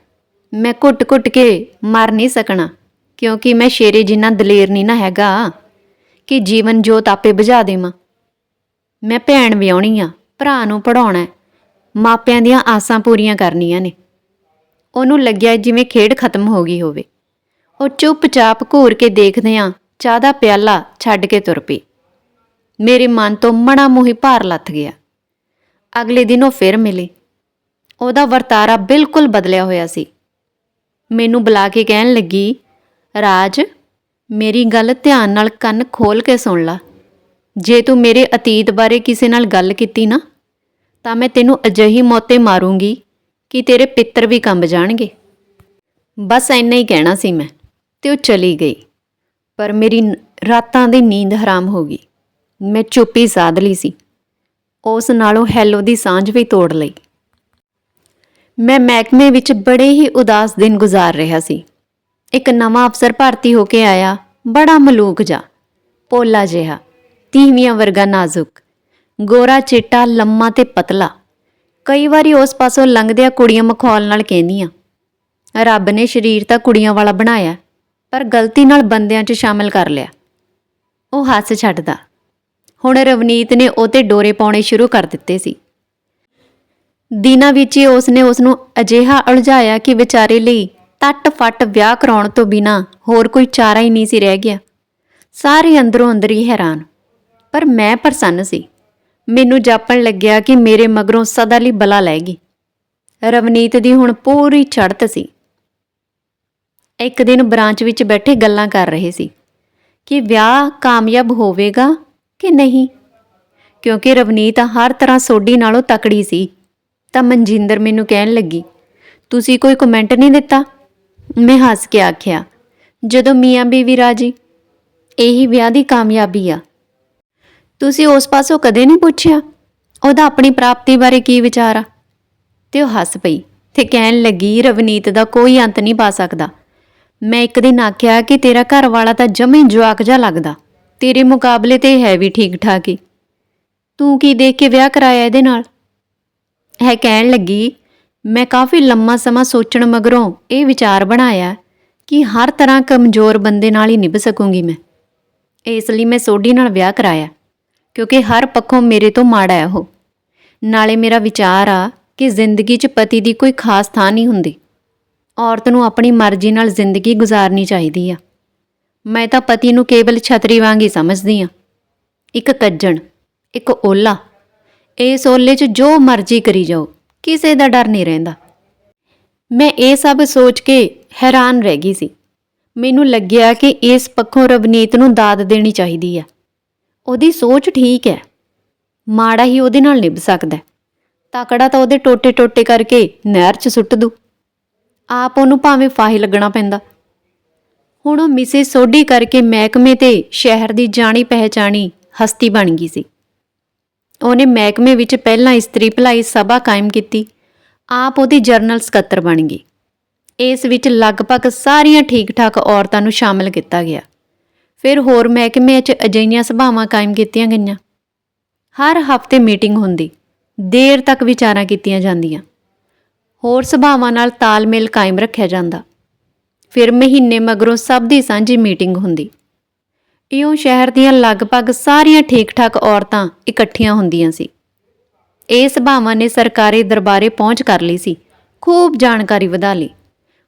ਮੈਂ ਘੁੱਟ-ਘੁੱਟ ਕੇ ਮਰ ਨਹੀਂ ਸਕਣਾ, ਕਿਉਂਕਿ ਮੈਂ ਸ਼ੇਰੇ ਜਿੰਨਾ ਦਲੇਰ ਨਹੀਂ ਨਾ ਹੈਗਾ, ਕਿ ਜੀਵਨ ਜੋਤ ਆਪੇ ਬੁਝਾ ਦੇਵਾਂ। ਮੈਂ ਭੈਣ ਵਿਆਹਣੀ ਆ, ਭਰਾ ਨੂੰ ਪੜਾਉਣਾ ਮਾਪਿਆਂ ਦੀਆਂ ਆਸਾਂ ਪੂਰੀਆਂ ਕਰਨੀਆਂ ਨੇ। ਉਹਨੂੰ ਲੱਗਿਆ ਜਿਵੇਂ ਖੇਡ ਖਤਮ ਹੋ ਗਈ ਹੋਵੇ। ਉਹ ਚੁੱਪਚਾਪ ਘੂਰ ਕੇ ਦੇਖਦਿਆਂ ਚਾਹ ਦਾ ਪਿਆਲਾ ਛੱਡ ਕੇ ਤੁਰ ਪਈ। ਮੇਰੇ ਮਨ ਤੋਂ ਮਣਾ ਮੋਹੀ ਭਾਰ ਲੱਥ ਗਿਆ। ਅਗਲੇ ਦਿਨ ਉਹ ਫਿਰ ਮਿਲੇ। ਉਹਦਾ ਵਰਤਾਰਾ ਬਿਲਕੁਲ ਬਦਲਿਆ ਹੋਇਆ ਸੀ। ਮੈਨੂੰ ਬੁਲਾ ਕੇ ਕਹਿਣ ਲੱਗੀ, ਰਾਜ, ਮੇਰੀ ਗੱਲ ਧਿਆਨ ਨਾਲ ਕੰਨ ਖੋਲ ਕੇ ਸੁਣ ਲੈ। ਜੇ ਤੂੰ ਮੇਰੇ ਅਤੀਤ ਬਾਰੇ ਕਿਸੇ ਨਾਲ ਗੱਲ ਕੀਤੀ ਨਾ, ਤਾਂ ਮੈਂ ਤੈਨੂੰ ਅਜਿਹੀ ਮੌਤੇ ਮਾਰੂੰਗੀ ਕਿ ਤੇਰੇ ਪਿੱਤਰ ਵੀ ਕੰਬ ਜਾਣਗੇ। ਬਸ ਇੰਨਾ ਹੀ ਕਹਿਣਾ ਸੀ ਮੈਂ, ਤੇ ਉਹ ਚਲੀ ਗਈ। ਪਰ ਮੇਰੀ ਰਾਤਾਂ ਦੀ ਨੀਂਦ ਹਰਾਮ ਹੋ ਗਈ। ਮੈਂ ਚੁੱਪੀ ਸਾਧ ਲਈ ਸੀ। ਉਸ ਨਾਲੋਂ ਹੈਲੋ ਦੀ ਸਾਂਝ ਵੀ ਤੋੜ ਲਈ। ਮੈਂ ਮਹਿਕਮੇ ਵਿੱਚ ਬੜੇ ਹੀ ਉਦਾਸ ਦਿਨ ਗੁਜ਼ਾਰ ਰਿਹਾ ਸੀ। ਇੱਕ ਨਵਾਂ ਅਫਸਰ ਭਰਤੀ ਹੋ ਕੇ ਆਇਆ, ਬੜਾ ਮਲੂਕ ਜਾ ਪੋਲਾ ਜਿਹਾ। ਤੀਵੀਆਂ ਵਰਗਾ ਨਾਜ਼ੁਕ। ਗੋਰਾ ਚਿੱਟਾ ਲੰਮਾ ਤੇ ਪਤਲਾ। ਕਈ ਵਾਰੀ ਉਸ ਪਾਸੋਂ ਲੰਘਦਿਆਂ ਕੁੜੀਆਂ ਮਖੌਲ ਨਾਲ ਕਹਿੰਦੀਆਂ, ਰੱਬ ਨੇ ਸਰੀਰ ਤਾਂ ਕੁੜੀਆਂ ਵਾਲਾ ਬਣਾਇਆ, ਪਰ ਗਲਤੀ ਨਾਲ ਬੰਦਿਆਂ 'ਚ ਸ਼ਾਮਲ ਕਰ ਲਿਆ। ਉਹ ਹੱਸ ਛੱਡਦਾ। ਹੁਣ ਰਵਨੀਤ ਨੇ ਉਹ ਡੋਰੇ ਪਾਉਣੇ ਸ਼ੁਰੂ ਕਰ ਦਿੱਤੇ ਸੀ। ਦਿਨਾਂ ਵਿੱਚ ਹੀ ਉਸਨੇ ਉਸ ਨੂੰ ਅਜਿਹਾ ਉਲਝਾਇਆ ਕਿ ਵਿਚਾਰੇ ਲਈ ਟੱਟ-ਫੱਟ ਵਿਆਹ ਕਰਾਉਣ ਤੋਂ ਬਿਨਾ ਹੋਰ ਕੋਈ ਚਾਰਾ ਹੀ ਨਹੀਂ ਸੀ ਰਹਿ ਗਿਆ। ਸਾਰੇ ਅੰਦਰੋਂ ਅੰਦਰ ਹੀ ਹੈਰਾਨ। ਪਰ ਮੈਂ ਪ੍ਰਸੰਨ ਸੀ। ਮੈਨੂੰ ਜਾਪਣ ਲੱਗਿਆ ਕਿ ਮੇਰੇ ਮਗਰੋਂ ਸਦਾ ਲਈ ਬਲਾ ਲੈਗੀ ਰਵਨੀਤ ਦੀ ਹੁਣ ਪੂਰੀ ਚੜ੍ਹਤ ਸੀ। ਇੱਕ ਦਿਨ ਬ੍ਰਾਂਚ ਵਿੱਚ ਬੈਠੇ ਗੱਲਾਂ ਕਰ ਰਹੇ ਸੀ ਕਿ ਵਿਆਹ ਕਾਮਯਾਬ ਹੋਵੇਗਾ ਕਿ ਨਹੀਂ। ਕਿਉਂਕਿ ਰਵਨੀਤ ਹਰ ਤਰ੍ਹਾਂ ਸੋਢੀ ਨਾਲੋਂ ਤਕੜੀ ਸੀ। ਤਾਂ ਮਨਜਿੰਦਰ ਮੈਨੂੰ ਕਹਿਣ ਲੱਗੀ, ਤੁਸੀਂ ਕੋਈ ਕਮੈਂਟ ਨਹੀਂ ਦਿੱਤਾ? ਮੈਂ ਹੱਸ ਕੇ ਆਖਿਆ, ਜਦੋਂ ਮੀਆਂ ਬੀਵੀ ਰਾਜੀ, ਇਹੀ ਵਿਆਹ ਦੀ ਕਾਮਯਾਬੀ ਆ। ਤੁਸੀਂ ਉਸ ਪਾਸੋਂ ਕਦੇ ਨਹੀਂ ਪੁੱਛਿਆ? ਉਹਦਾ ਆਪਣੀ ਪ੍ਰਾਪਤੀ ਬਾਰੇ ਕੀ ਵਿਚਾਰ ਆ? ਤੇ ਉਹ ਹੱਸ ਪਈ ਤੇ ਕਹਿਣ ਲੱਗੀ, ਰਵਨੀਤ ਦਾ ਕੋਈ ਅੰਤ ਨਹੀਂ ਪਾ ਸਕਦਾ। ਮੈਂ ਇੱਕ ਦਿਨ ਆਖਿਆ ਕਿ ਤੇਰਾ ਘਰ ਵਾਲਾ ਤਾਂ ਜਮੇ ਜਵਾਕ ਜਿਹਾ ਲੱਗਦਾ। ਤੇਰੇ ਮੁਕਾਬਲੇ ਤੇ ਇਹ ਹੈ ਵੀ ਠੀਕ ਠਾਕ ਹੀ। ਤੂੰ ਕੀ ਦੇਖ ਕੇ ਵਿਆਹ ਕਰਾਇਆ ਇਹਦੇ ਨਾਲ? ਹੈ ਕਹਿਣ ਲੱਗੀ, ਮੈਂ ਕਾਫੀ ਲੰਮਾ ਸਮਾਂ ਸੋਚਣ ਮਗਰੋਂ ਇਹ ਵਿਚਾਰ ਬਣਾਇਆ ਕਿ ਹਰ ਤਰ੍ਹਾਂ ਕਮਜ਼ੋਰ ਬੰਦੇ ਨਾਲ ਹੀ ਨਿਭ ਸਕੂੰਗੀ ਮੈਂ। ਇਸ ਲਈ ਮੈਂ ਸੋਢੀ ਨਾਲ ਵਿਆਹ ਕਰਾਇਆ। ਕਿਉਂਕਿ ਹਰ ਪੱਖੋਂ ਮੇਰੇ ਤੋਂ ਮਾੜਾ ਹੈ ਉਹ। ਨਾਲੇ ਮੇਰਾ ਵਿਚਾਰ ਆ ਕਿ ਜ਼ਿੰਦਗੀ 'ਚ ਪਤੀ ਦੀ ਕੋਈ ਖਾਸ ਥਾਂ ਨਹੀਂ ਹੁੰਦੀ। ਔਰਤ ਨੂੰ ਆਪਣੀ ਮਰਜ਼ੀ ਨਾਲ ਜ਼ਿੰਦਗੀ ਗੁਜ਼ਾਰਨੀ ਚਾਹੀਦੀ ਆ। ਮੈਂ ਤਾਂ ਪਤੀ ਨੂੰ ਕੇਵਲ ਛਤਰੀ ਵਾਂਗ ਹੀ ਸਮਝਦੀ ਆ। ਇੱਕ ਕੱਜਣ, ਇੱਕ ਓਲਾ, ਇਸ ਓਲੇ 'ਚ ਜੋ ਮਰਜ਼ੀ ਕਰੀ ਜਾਓ, ਕਿਸੇ ਦਾ ਡਰ ਨਹੀਂ ਰਹਿੰਦਾ। ਮੈਂ ਇਹ ਸਭ ਸੋਚ ਕੇ ਹੈਰਾਨ ਰਹਿ ਗਈ ਸੀ। ਮੈਨੂੰ ਲੱਗਿਆ ਕਿ ਇਸ ਪੱਖੋਂ ਰਵਨੀਤ ਨੂੰ ਦਾਦ ਦੇਣੀ ਚਾਹੀਦੀ ਆ। ਉਹਦੀ ਸੋਚ ਠੀਕ ਹੈ। ਮਾੜਾ ਹੀ ਉਹਦੇ ਨਾਲ ਨਿਭ ਸਕਦਾ ਤਕੜਾ ਤਾਂ ਉਹਦੇ ਟੋਟੇ-ਟੋਟੇ ਕਰਕੇ ਨਹਿਰ 'ਚ ਸੁੱਟ ਦੂ। ਆਪ ਉਹਨੂੰ ਭਾਵੇਂ ਫਾਹੀ ਲੱਗਣਾ ਪੈਂਦਾ। ਹੁਣ ਉਹ ਮਿਸਿਸ ਸੋਢੀ ਕਰਕੇ ਮਹਿਕਮੇ ਤੇ ਸ਼ਹਿਰ ਦੀ ਜਾਣੀ ਪਹਿਚਾਣੀ ਹਸਤੀ ਬਣ ਗਈ ਸੀ। ਉਹਨੇ ਮਹਿਕਮੇ ਵਿੱਚ ਪਹਿਲਾਂ ਇਸਤਰੀ ਭਲਾਈ ਸਭਾ ਕਾਇਮ ਕੀਤੀ। ਆਪ ਉਹਦੀ ਜਰਨਲ ਸਕੱਤਰ ਬਣ ਗਈ। ਇਸ ਵਿੱਚ ਲਗਭਗ ਸਾਰੀਆਂ ਠੀਕ-ਠਾਕ ਔਰਤਾਂ ਨੂੰ ਸ਼ਾਮਲ ਕੀਤਾ ਗਿਆ। ਫਿਰ ਹੋਰ ਮਹਿਕਮੇ 'ਚ ਅਜਿਹੀਆਂ ਸਭਾਵਾਂ ਕਾਇਮ ਕੀਤੀਆਂ ਗਈਆਂ। ਹਰ ਹਫ਼ਤੇ ਮੀਟਿੰਗ ਹੁੰਦੀ। ਦੇਰ ਤੱਕ ਵਿਚਾਰਾਂ ਕੀਤੀਆਂ ਜਾਂਦੀਆਂ। ਹੋਰ ਸਭਾਵਾਂ ਨਾਲ ਤਾਲਮੇਲ ਕਾਇਮ ਰੱਖਿਆ ਜਾਂਦਾ। ਫਿਰ ਮਹੀਨੇ ਮਗਰੋਂ ਸਭ ਦੀ ਸਾਂਝੀ ਮੀਟਿੰਗ ਹੁੰਦੀ। ਇਉਂ ਸ਼ਹਿਰ ਦੀਆਂ ਲਗਭਗ ਸਾਰੀਆਂ ਠੀਕ-ਠਾਕ ਔਰਤਾਂ ਇਕੱਠੀਆਂ ਹੁੰਦੀਆਂ ਸੀ। ਇਹ ਸਭਾਵਾਂ ਨੇ ਸਰਕਾਰੀ ਦਰਬਾਰੇ ਪਹੁੰਚ ਕਰ ਲਈ ਸੀ। ਖੂਬ ਜਾਣਕਾਰੀ ਵਧਾ ਲਈ।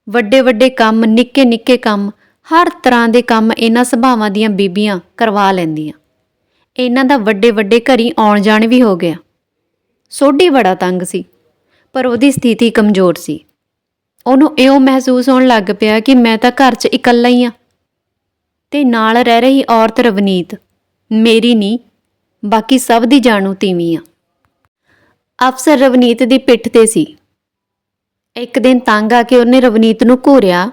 ਵੱਡੇ ਵੱਡੇ ਕੰਮ ਨਿੱਕੇ ਨਿੱਕੇ ਕੰਮ ਹਰ ਤਰ੍ਹਾਂ ਦੇ ਕੰਮ ਇਹਨਾਂ ਸਭਾਵਾਂ ਦੀਆਂ ਬੀਬੀਆਂ ਕਰਵਾ ਲੈਂਦੀਆਂ। ਇਹਨਾਂ ਦਾ ਵੱਡੇ ਵੱਡੇ ਘਰੀ ਆਉਣ ਜਾਣ ਵੀ ਹੋ ਗਿਆ। ਸੋਢੀ ਬੜਾ ਤੰਗ ਸੀ, ਪਰ ਉਹਦੀ ਸਥਿਤੀ ਕਮਜ਼ੋਰ ਸੀ। ਉਹਨੂੰ ਇਉਂ ਮਹਿਸੂਸ ਹੋਣ ਲੱਗ ਪਿਆ ਕਿ ਮੈਂ ਤਾਂ ਘਰ 'ਚ ਇਕੱਲਾ ਹੀ ਆ ਤੇ ਨਾਲ ਰਹਿ ਰਹੀ ਔਰਤ ਰਵਨੀਤ, ਮੇਰੀ ਨਹੀਂ, ਬਾਕੀ ਸਭ ਦੀ ਜਾਣੂ ਤੀਵੀਂ ਆ। ਅਫਸਰ ਰਵਨੀਤ ਦੀ ਪਿੱਠ ਤੇ ਸੀ। ਇੱਕ ਦਿਨ ਤੰਗ ਆ ਕੇ ਉਹਨੇ ਰਵਨੀਤ ਨੂੰ ਘੂਰਿਆ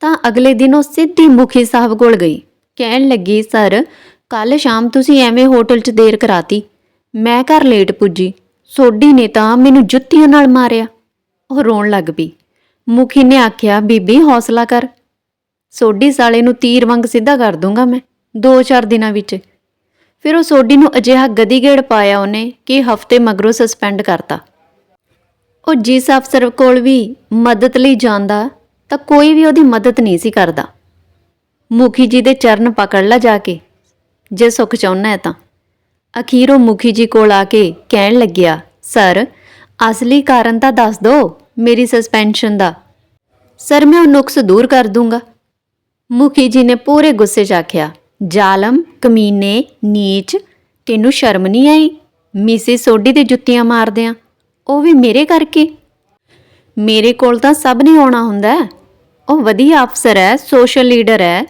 ਤਾਂ ਅਗਲੇ ਦਿਨ ਉਹ ਸਿੱਧੀ ਮੁਖੀ ਸਾਹਿਬ ਕੋਲ ਗਈ। ਕਹਿਣ ਲੱਗੀ, ਸਰ ਕੱਲ ਸ਼ਾਮ ਤੁਸੀਂ ਐਵੇਂ ਹੋਟਲ 'ਚ ਦੇਰ ਕਰਾਤੀ। ਮੈਂ ਘਰ ਲੇਟ ਪੁੱਜੀ। ਸੋਢੀ ਨੇ ਤਾਂ ਮੈਨੂੰ ਜੁੱਤੀਆਂ ਨਾਲ ਮਾਰਿਆ। ਉਹ ਰੋਣ ਲੱਗ ਪਈ। ਮੁਖੀ ਨੇ ਆਖਿਆ, ਬੀਬੀ, ਹੌਸਲਾ ਕਰ। ਸੋਢੀ ਸਾਲੇ ਨੂੰ ਤੀਰ ਵਾਂਗ ਸਿੱਧਾ ਕਰ ਦੂੰਗਾ ਮੈਂ 2-4 ਦਿਨਾਂ ਵਿੱਚ। ਫਿਰ ਉਹ ਸੋਢੀ ਨੂੰ ਅਜਿਹਾ ਗਦੀਗੇੜ ਪਾਇਆ ਉਹਨੇ ਕਿ ਹਫ਼ਤੇ ਮਗਰੋਂ ਸਸਪੈਂਡ ਕਰਤਾ। ਉਹ ਜਿਸ ਅਫਸਰ ਕੋਲ ਵੀ ਮਦਦ ਲਈ ਜਾਂਦਾ ਤਾਂ ਕੋਈ ਵੀ ਉਹਦੀ ਮਦਦ ਨਹੀਂ ਸੀ ਕਰਦਾ। ਮੁਖੀ ਜੀ ਦੇ ਚਰਨ ਪਕੜ ਲਾ ਜਾ ਕੇ। ਜੇ ਸੁੱਖ ਚਾਹੁੰਨਾ ਹੈ ਤਾਂ। ਅਖੀਰ ਉਹ ਮੁਖੀ ਜੀ ਕੋਲ ਆ ਕੇ ਕਹਿਣ ਲੱਗਿਆ, ਸਰ, ਅਸਲੀ ਕਾਰਨ ਤਾਂ ਦੱਸ ਦਿਓ ਮੇਰੀ ਸਸਪੈਂਸ਼ਨ ਦਾ। ਸਰ, ਮੈਂ ਉਹ ਨੁਕਸ ਦੂਰ ਕਰ ਦੂੰਗਾ। ਮੁਖੀ ਜੀ ਨੇ ਪੂਰੇ ਗੁੱਸੇ 'ਚ ਆਖਿਆ, ਜ਼ਾਲਮ, ਕਮੀਨੇ, ਨੀਚ, ਤੈਨੂੰ ਸ਼ਰਮ ਨਹੀਂ ਆਈ? ਮਿਸਿਸ ਸੋਢੀ ਦੇ ਜੁੱਤੀਆਂ ਮਾਰਦਿਆਂ। ਉਹ ਵੀ ਮੇਰੇ ਕਰਕੇ? ਮੇਰੇ ਕੋਲ ਤਾਂ ਸਭ ਨੇ ਆਉਣਾ ਹੁੰਦਾ ਹੈ। ਉਹ ਵਧੀਆ ਅਫਸਰ ਹੈ ਸੋਸ਼ਲ ਲੀਡਰ ਹੈ।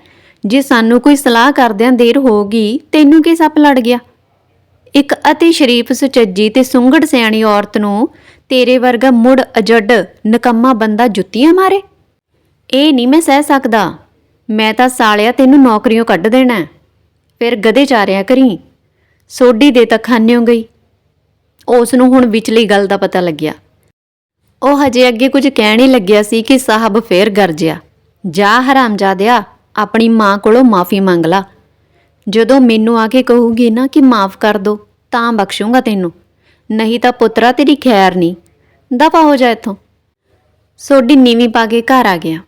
ਜੇ ਸਾਨੂੰ ਕੋਈ ਸਲਾਹ ਕਰਦਿਆਂ ਦੇਰ ਹੋ ਗਈ, ਤੈਨੂੰ ਕੀ ਸੱਪ ਲੜ ਗਿਆ? ਇੱਕ ਅਤੀ ਸ਼ਰੀਫ ਸੁਚੱਜੀ ਤੇ ਸੁੰਗੜ ਸਿਆਣੀ ਔਰਤ ਨੂੰ ਤੇਰੇ ਵਰਗਾ ਮੁੜ ਅਜੱਡ ਨਕੰਮਾ ਬੰਦਾ ਜੁੱਤੀਆਂ ਮਾਰੇ? ਇਹ ਨਹੀਂ ਮੈਂ ਸਹਿ ਸਕਦਾ। ਮੈਂ ਤਾਂ ਸਾਲਿਆ ਤੈਨੂੰ ਨੌਕਰੀਆਂ ਕੱਢ ਦੇਣਾ। ਫਿਰ ਗਧੇ ਚਾਰਿਆ ਕਰੀ। ਸੋਢੀ ਦੇ ਤਾਂ ਖਾਨਿਓ ਗਈ। ਉਸ ਨੂੰ ਹੁਣ ਵਿਚਲੀ ਗੱਲ ਦਾ ਪਤਾ ਲੱਗਿਆ। ਉਹ ਹਜੇ ਅੱਗੇ ਕੁਝ ਕਹਿਣ ਹੀ ਲੱਗਿਆ ਸੀ ਕਿ ਸਾਹਿਬ ਫੇਰ ਗਰਜਿਆ ਜਾ ਹਰਾਮਜ਼ਾਦਿਆ ਆਪਣੀ ਮਾਂ ਕੋਲੋਂ ਮਾਫੀ ਮੰਗ ਲਾ। ਜਦੋਂ ਮੈਨੂੰ ਆ ਕੇ ਕਹੂਗੀ ਨਾ ਕਿ ਮਾਫ ਕਰ ਦੋ, ਤਾਂ ਬਖਸ਼ੂੰਗਾ ਤੈਨੂੰ। ਨਹੀਂ ਤਾਂ ਪੁੱਤਰਾ ਤੇਰੀ ਖੈਰ ਨਹੀਂ। ਦਫਾ ਹੋ ਜਾ ਇੱਥੋਂ। ਸੋਡੀ ਨੀਵੀਂ ਪਾ ਕੇ ਘਰ ਆ ਗਿਆ।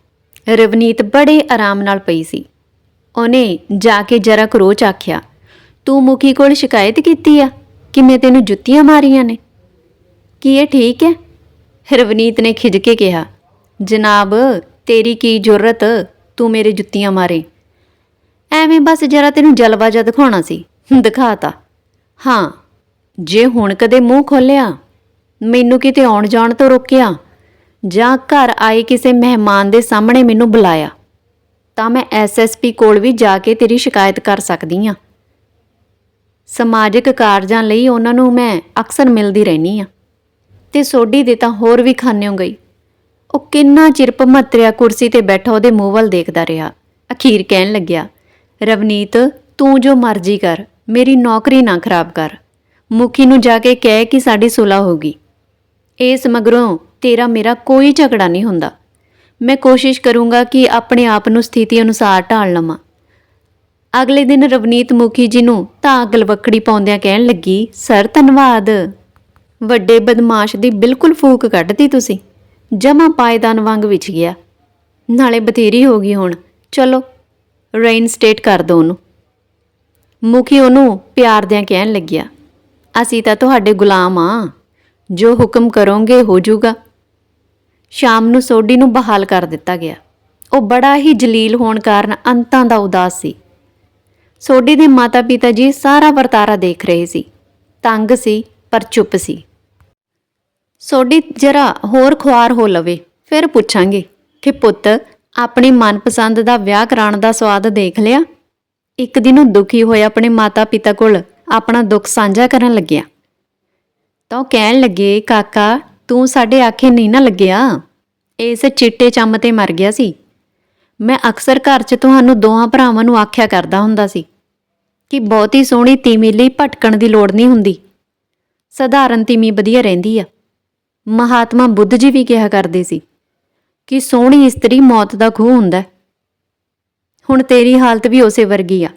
ਰਵਨੀਤ ਬੜੇ ਆਰਾਮ ਨਾਲ ਪਈ ਸੀ। ਉਹਨੇ ਜਾ ਕੇ ਜਰਾ ਕਰੋਚ ਆਖਿਆ, ਤੂੰ ਮੁਖੀ ਕੋਲ ਸ਼ਿਕਾਇਤ ਕੀਤੀ ਆ ਕਿ ਮੈਂ ਤੈਨੂੰ ਜੁੱਤੀਆਂ ਮਾਰੀਆਂ ਨੇ? ਕੀ ਇਹ ਠੀਕ ਹੈ? ਰਵਨੀਤ ਨੇ ਖਿਜ ਕੇ ਕਿਹਾ, ਜਨਾਬ, ਤੇਰੀ ਕੀ ਜ਼ਰੂਰਤ ਤੂੰ ਮੇਰੇ ਜੁੱਤੀਆਂ ਮਾਰੇ। ਐਵੇਂ ਬਸ ਜਰਾ ਤੈਨੂੰ ਜਲਵਾ ਜਿਹਾ ਦਿਖਾਉਣਾ ਸੀ। ਦਿਖਾਤਾ ਹਾਂ, ਜੇ ਹੁਣ ਕਦੇ ਮੂੰਹ ਖੋਲਿਆ, ਮੈਨੂੰ ਕਿਤੇ ਆਉਣ ਜਾਣ ਤੋਂ ਰੋਕਿਆ, ਜਾਂ ਘਰ ਆਏ ਕਿਸੇ ਮਹਿਮਾਨ ਦੇ ਸਾਹਮਣੇ ਮੈਨੂੰ ਬੁਲਾਇਆ, ਤਾਂ ਮੈਂ ਐਸਐਸਪੀ ਕੋਲ ਵੀ ਜਾ ਕੇ ਤੇਰੀ ਸ਼ਿਕਾਇਤ ਕਰ ਸਕਦੀ ਆ ਸਮਾਜਿਕ ਕਾਰਜਾਂ ਲਈ ਉਹਨਾਂ ਨੂੰ ਮੈਂ ਅਕਸਰ ਮਿਲਦੀ ਰਹਿਣੀ ਆ ਤੇ ਸੋਢੀ ਦੇ ਤਾਂ ਹੋਰ ਵੀ ਖਾਨਿਓ ਗਈ। ਉਹ ਕਿੰਨਾ ਚਿਰ ਭਮੱਤਰਿਆ ਕੁਰਸੀ ਤੇ ਬੈਠਾ ਉਹਦੇ ਮੂੰਹ ਵੱਲ ਦੇਖਦਾ ਰਿਹਾ। ਅਖੀਰ ਕਹਿਣ ਲੱਗਿਆ, ਰਵਨੀਤ, ਤੂੰ ਜੋ ਮਰਜ਼ੀ ਕਰ, ਮੇਰੀ ਨੌਕਰੀ ਨਾ ਖਰਾਬ ਕਰ। ਮੁਖੀ ਨੂੰ ਜਾ ਕੇ ਕਹਿ ਕਿ ਸਾਡੀ ਸੁਲਾ ਹੋਗੀ ਇਸ ਮਗਰੋਂ ਤੇਰਾ ਮੇਰਾ ਕੋਈ ਝਗੜਾ ਨਹੀਂ ਹੁੰਦਾ। ਮੈਂ ਕੋਸ਼ਿਸ਼ ਕਰੂੰਗਾ ਕਿ ਆਪਣੇ ਆਪ ਨੂੰ ਸਥਿਤੀ ਅਨੁਸਾਰ ਢਾਲ ਲਵਾਂ। ਅਗਲੇ ਦਿਨ ਰਵਨੀਤ ਮੁਖੀ ਜੀ ਨੂੰ ਤਾਂ ਗਲਵੱਕੜੀ ਪਾਉਂਦਿਆਂ ਕਹਿਣ ਲੱਗੀ, ਸਰ, ਧੰਨਵਾਦ। ਵੱਡੇ ਬਦਮਾਸ਼ ਦੀ ਬਿਲਕੁਲ ਫੂਕ ਕੱਢਦੀ ਤੁਸੀਂ। ਜਮਾ ਪਾਇਦਾਨ ਵਾਂਗ ਵਿਚ ਗਿਆ। ਨਾਲੇ ਬਥੇਰੀ ਹੋ ਗਈ ਹੁਣ। ਚਲੋ ਰੇਨ ਸਟੇਟ ਕਰ ਦੋ ਉਹਨੂੰ। ਮੁਖੀ ਉਹਨੂੰ ਪਿਆਰ ਦਿਆਂ ਕਹਿਣ ਲੱਗਿਆ। ਅਸੀਂ ਤਾਂ ਤੁਹਾਡੇ ਗੁਲਾਮ ਆ। ਜੋ ਹੁਕਮ ਕਰੋਗੇ ਹੋ ਜਾਊਗਾ। ਸ਼ਾਮ ਨੂੰ ਸੋਢੀ ਨੂੰ ਬਹਾਲ ਕਰ ਦਿੱਤਾ ਗਿਆ। ਉਹ ਬੜਾ ਹੀ ਜਲੀਲ ਹੋਣ ਕਾਰਨ ਅੰਤਾਂ ਦਾ ਉਦਾਸ ਸੀ। ਸੋਢੀ ਦੇ ਮਾਤਾ-ਪਿਤਾ ਜੀ ਸਾਰਾ ਵਰਤਾਰਾ ਦੇਖ ਰਹੇ ਸੀ। ਤੰਗ ਸੀ, ਪਰ ਚੁੱਪ ਸੀ। ਸੋਢੀ ਜਰਾ ਹੋਰ ਖੁਆਰ ਹੋ ਲਵੇ, ਫਿਰ ਪੁੱਛਾਂਗੇ ਕਿ ਪੁੱਤ, ਆਪਣੀ ਮਨਪਸੰਦ ਦਾ ਵਿਆਹ ਕਰਾਉਣ ਦਾ ਸਵਾਦ ਦੇਖ ਲਿਆ? ਇੱਕ ਦਿਨ ਉਹ ਦੁਖੀ ਹੋਏ ਆਪਣੇ ਮਾਤਾ-ਪਿਤਾ ਕੋਲ ਆਪਣਾ ਦੁੱਖ ਸਾਂਝਾ ਕਰਨ ਲੱਗਿਆ। ਤਾਂ ਉਹ ਕਹਿਣ ਲੱਗੇ, ਕਾਕਾ, ਤੂੰ ਸਾਡੇ ਆਖੇ ਨਹੀਂ ਨਾ ਲੱਗਿਆ? ਇਸ ਚਿੱਟੇ ਚੰਮ ਤੇ ਮਰ ਗਿਆ ਸੀ। ਮੈਂ ਅਕਸਰ ਘਰ 'ਚ ਤੁਹਾਨੂੰ ਦੋਹਾਂ ਭਰਾਵਾਂ ਨੂੰ ਆਖਿਆ ਕਰਦਾ ਹੁੰਦਾ ਸੀ ਕਿ ਬਹੁਤੀ ਸੋਹਣੀ ਤੀਮੀ ਲਈ ਭਟਕਣ ਦੀ ਲੋੜ ਨਹੀਂ ਹੁੰਦੀ। ਸਧਾਰਨ ਤੀਮੀ ਵਧੀਆ ਰਹਿੰਦੀ ਆ। ਮਹਾਤਮਾ ਬੁੱਧ ਜੀ ਵੀ ਕਿਹਾ ਕਰਦੇ ਸੀ ਕਿ ਸੋਹਣੀ ਇਸਤਰੀ ਮੌਤ ਦਾ ਖੂਹ ਹੁੰਦਾ ਹੁਣ ਤੇਰੀ ਹਾਲਤ ਵੀ ਉਸੇ ਵਰਗੀ ਆ